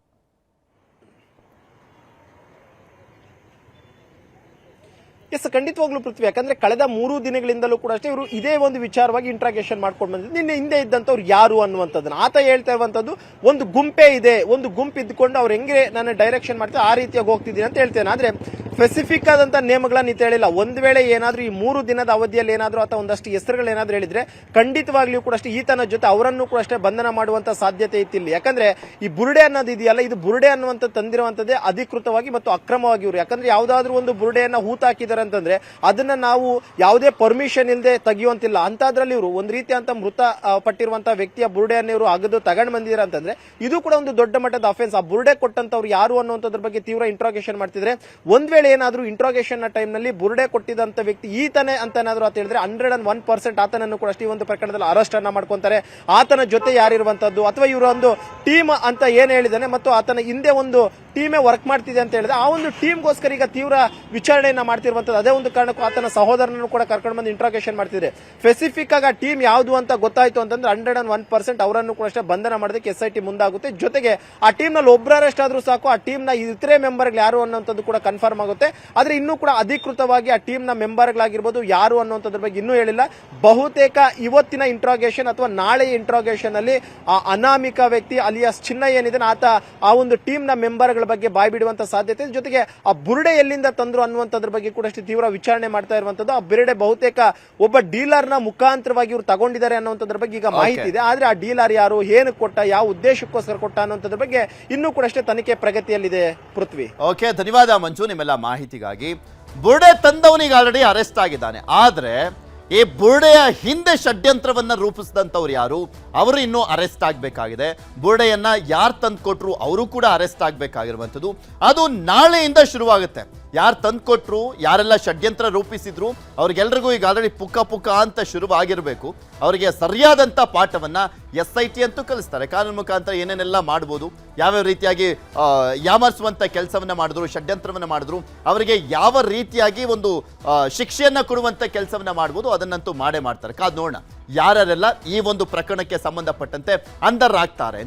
ಎಸ್ ಖಂಡಿತವಾಗ್ಲೂ ಪೃಥ್ವಿ. ಯಾಕಂದ್ರೆ ಕಳೆದ ಮೂರು ದಿನಗಳಿಂದಲೂ ಕೂಡ ಅಷ್ಟೇ ಇವರು ಇದೇ ಒಂದು ವಿಚಾರವಾಗಿ ಇಂಟ್ರಾಗೇಷನ್ ಮಾಡ್ಕೊಂಡು ಬಂದಿದ್ದು. ನಿನ್ನೆ ಹಿಂದೆ ಇದ್ದಂಥವ್ರು ಯಾರು ಅನ್ನುವಂಥದ್ದನ್ನು. ಆತ ಹೇಳ್ತಾ ಇರುವಂಥದ್ದು, ಒಂದು ಗುಂಪೇ ಇದೆ. ಒಂದು ಗುಂಪು ಇದ್ದುಕೊಂಡು ಅವ್ರು ಹೆಂಗೆ ನನ್ನ ಡೈರೆಕ್ಷನ್ ಮಾಡ್ತಾರೆ ಆ ರೀತಿಯಾಗಿ ಹೋಗ್ತಿದ್ದೀನಿ ಅಂತ ಹೇಳ್ತೇನೆ. ಆದ್ರೆ ಸ್ಪೆಸಿಫಿಕ್ ಆದಂತ ನೇಮಗಳನ್ನ ಈತ ಹೇಳಿಲ್ಲ. ಒಂದ್ ವೇಳೆ ಏನಾದ್ರೂ ಈ ಮೂರು ದಿನದ ಅವಧಿಯಲ್ಲಿ ಏನಾದ್ರೂ ಅಥವಾ ಒಂದಷ್ಟು ಹೆಸರುಗಳು ಏನಾದ್ರೂ ಹೇಳಿದ್ರೆ ಖಂಡಿತವಾಗ್ಲೂ ಕೂಡ ಅಷ್ಟೇ ಈತನ ಜೊತೆ ಅವರನ್ನು ಕೂಡ ಅಷ್ಟೇ ಬಂಧನ ಮಾಡುವಂತ ಸಾಧ್ಯತೆ ಇತ್ತಿಲ್ಲ. ಯಾಕಂದ್ರೆ ಈ ಬುರುಡೆ ಅನ್ನೋದು ಇದೆಯಲ್ಲ, ಇದು ಬುರುಡೆ ಅನ್ನುವಂತ ತಂದಿರುವಂತದ್ದೇ ಅಧಿಕೃತವಾಗಿ ಮತ್ತು ಅಕ್ರಮವಾಗಿ ಇವರು. ಯಾಕಂದ್ರೆ ಯಾವ್ದಾದ್ರು ಒಂದು ಬುರುಡೆಯನ್ನ ಹೂತ ಹಾಕಿದ್ದಾರೆ ಅಂತಂದ್ರೆ ಅದನ್ನ ನಾವು ಯಾವುದೇ ಪರ್ಮಿಷನ್ ಇಲ್ಲದೆ ತೆಗೆಯುವಂತಿಲ್ಲ. ಅಂತದ್ರಲ್ಲಿ ಇವರು ಒಂದ್ ರೀತಿ ಅಂತ ಮೃತ ಪಟ್ಟಿರುವಂತಹ ವ್ಯಕ್ತಿಯ ಬುರುಡೆಯನ್ನು ಇವರು ಅಗದು ತಗೊಂಡ್ ಬಂದಿದ್ದಾರೆ ಅಂತಂದ್ರೆ ಇದು ಕೂಡ ಒಂದು ದೊಡ್ಡ ಮಟ್ಟದ ಅಫೆನ್ಸ್ ಆ ಬುರುಡೆ ಕೊಟ್ಟಂತವ್ರು ಯಾರು ಅನ್ನುವಂಥದ್ರ ಬಗ್ಗೆ ತೀವ್ರ ಇಂಟ್ರಾಗೇಷನ್ ಮಾಡ್ತಿದ್ರೆ ಒಂದ್ ವೇಳೆ ಏನಾದ್ರೂ ಇಂಟ್ರಾಗೇಷನ್ನ ಟೈಮ್ನಲ್ಲಿ ಬುರುಡೆ ಕೊಟ್ಟಿದಂತ ವ್ಯಕ್ತಿ ಈತನೇ ಅಂತ ಏನಾದ್ರು ಅಂತ ಹೇಳಿದ್ರೆ ಹಂಡ್ರೆಡ್ ಅಂಡ್ ಒನ್ ಪರ್ಸೆಂಟ್ ಆತನನ್ನು ಕೂಡ ಅಷ್ಟೇ ಒಂದು ಪ್ರಕರಣದಲ್ಲಿ ಅರೆಸ್ಟ್ ಅನ್ನ ಮಾಡ್ಕೊಂತಾರೆ. ಆತನ ಜೊತೆ ಯಾರಿರುವಂತದ್ದು? ಅಥವಾ ಇವರ ಒಂದು ಟೀಮ್ ಅಂತ ಏನ್ ಹೇಳಿದಾನೆ ಮತ್ತು ಆತನ ಹಿಂದೆ ಒಂದು ಟೀಮೇ ವರ್ಕ್ ಮಾಡ್ತಿದೆ ಅಂತ ಹೇಳಿದ್ರೆ ಆ ಒಂದು ಟೀಮ್ಗೋಸ್ಕರ ಈಗ ತೀವ್ರ ವಿಚಾರಣೆಯನ್ನ ಮಾಡ್ತಿರುವಂತದ್ದು ಅದೇ ಒಂದು ಕಾರಣಕ್ಕೂ ಆತನ ಸಹೋದರನನ್ನು ಕೂಡ ಕರ್ಕೊಂಡು ಬಂದು ಇಂಟ್ರಾಗೇಷನ್ ಮಾಡ್ತಿದ್ರೆ. ಸ್ಪೆಸಿಫಿಕ್ ಆಗಿ ಟೀಮ್ ಯಾವುದು ಅಂತ ಗೊತ್ತಾಯ್ತು ಅಂತಂದ್ರೆ ಹಂಡ್ರೆಡ್ ಅಂಡ್ ಒನ್ ಪರ್ಸೆಂಟ್ ಅವರನ್ನು ಕೂಡ ಅಷ್ಟೇ ಬಂಧನ ಮಾಡೋದಕ್ಕೆ ಎಸ್ ಐ ಟಿ ಮುಂದಾಗುತ್ತೆ. ಜೊತೆಗೆ ಆ ಟೀಮ್ನಲ್ಲಿ ಒಬ್ಬರು ಸಾಕು, ಆ ಟೀಮ್ನ ಇತರೆ ಮೆಂಬರ್ ಯಾರು ಅನ್ನುವಂಥದ್ದು ಕೂಡ ಕನ್ಫರ್ಮ್ ಆಗುತ್ತೆ. ಆದ್ರೆ ಇನ್ನೂ ಕೂಡ ಅಧಿಕೃತವಾಗಿ ಆ ಟೀಮ್ನ ಮೆಂಬರ್ಗಳಾಗಿರ್ಬೋದು ಯಾರು ಅನ್ನುವಂಥದ್ರ ಬಗ್ಗೆ ಇನ್ನೂ ಹೇಳಿಲ್ಲ. ಬಹುತೇಕ ಇವತ್ತಿನ ಇಂಟ್ರಾಗೇಷನ್ ಅಥವಾ ನಾಳೆ ಇಂಟ್ರಾಗೇಷನ್ ಅಲ್ಲಿ ಆ ಅನಾಮಿಕ ವ್ಯಕ್ತಿ ಅಲಿಯಾಸ್ ಚಿನ್ನ ಏನಿದೆ ಆತ ಆ ಒಂದು ಟೀಮ್ನ ಮೆಂಬರ್ಗಳ ಬಗ್ಗೆ ಬಾಯ್ ಬಿಡುವಂತ ಸಾಧ್ಯತೆ. ಜೊತೆಗೆ ಆ ಬುರುಡೆ ಎಲ್ಲಿಂದ ತಂದ್ರು ಅನ್ನುವಂಥದ್ರ ಬಗ್ಗೆ ಕೂಡ ಅಷ್ಟು ತೀವ್ರ ವಿಚಾರಣೆ ಮಾಡ್ತಾ ಇರುವಂತದ್ದು ಆ ಬುರುಡೆ ಬಹುತೇಕ ಒಬ್ಬ ಡೀಲರ್ನ ಮುಖಾಂತರವಾಗಿ ಇವರು ತಗೊಂಡಿದ್ದಾರೆ ಅನ್ನುವಂಥದ್ರ ಬಗ್ಗೆ ಈಗ ಮಾಹಿತಿ ಇದೆ. ಆದ್ರೆ ಆ ಡೀಲರ್ ಯಾರು ಏನು ಕೊಟ್ಟ ಯಾವ ಉದ್ದೇಶಕ್ಕೋಸ್ಕರ ಕೊಟ್ಟ ಅನ್ನುವಂಥದ್ರ ಬಗ್ಗೆ ಇನ್ನೂ ಕೂಡ ಅಷ್ಟೇ ತನಿಖೆ ಪ್ರಗತಿಯಲ್ಲಿದೆ ಪೃಥ್ವಿ. ಓಕೆ ಧನ್ಯವಾದ ಮಂಜು ನಿಮ್ಮೆಲ್ಲ ಮಾಹಿತಿಗಾಗಿ ಬುರ್ಡೆ ತಂದವನಿಗೆ ಆಲ್ರೆಡಿ ಅರೆಸ್ಟ್ ಆಗಿದ್ದಾನೆ. ಆದರೆ ಈ ಬುರ್ಡೆಯ ಹಿಂದೆ ಷಡ್ಯಂತ್ರವನ್ನ ರೂಪಿಸಿದಂಥವ್ರು ಯಾರು? ಅವರು ಇನ್ನೂ ಅರೆಸ್ಟ್ ಆಗಬೇಕಾಗಿದೆ. ಬುರ್ಡೆಯನ್ನ ಯಾರು ತಂದು ಕೊಟ್ಟರು ಅವರು ಕೂಡ ಅರೆಸ್ಟ್ ಆಗಬೇಕಾಗಿರುವಂಥದ್ದು. ಅದು ನಾಳೆಯಿಂದ ಶುರುವಾಗುತ್ತೆ. ಯಾರು ತಂದ್ಕೊಟ್ರು ಯಾರೆಲ್ಲ ಷಡ್ಯಂತ್ರ ರೂಪಿಸಿದ್ರು, ಅವ್ರಿಗೆಲ್ರಿಗೂ ಈಗ ಆಲ್ರೆಡಿ ಪುಕ್ಕ ಪುಕ್ಕ ಅಂತ ಶುರುವಾಗಿರಬೇಕು. ಅವರಿಗೆ ಸರಿಯಾದಂಥ ಪಾಠವನ್ನ ಎಸ್ ಐ ಟಿ ಅಂತೂ ಕಲಿಸ್ತಾರೆ. ಕಾನೂನು ಮುಖಾಂತರ ಏನೇನೆಲ್ಲ ಮಾಡ್ಬೋದು, ಯಾವ್ಯಾವ ರೀತಿಯಾಗಿ ಯಾಮರ್ಸುವಂಥ ಕೆಲಸವನ್ನ ಮಾಡಿದ್ರು, ಷಡ್ಯಂತ್ರವನ್ನ ಮಾಡಿದ್ರು, ಅವರಿಗೆ ಯಾವ ರೀತಿಯಾಗಿ ಒಂದು ಶಿಕ್ಷೆಯನ್ನು ಕೊಡುವಂಥ ಕೆಲಸವನ್ನ ಮಾಡ್ಬೋದು, ಅದನ್ನಂತೂ ಮಾಡೇ ಮಾಡ್ತಾರೆ. ಕಾದು ನೋಡೋಣ ಯಾರೆಲ್ಲ ಈ ಒಂದು ಪ್ರಕರಣಕ್ಕೆ ಸಂಬಂಧಪಟ್ಟಂತೆ ಅಂಧರಾಗ್ತಾರೆ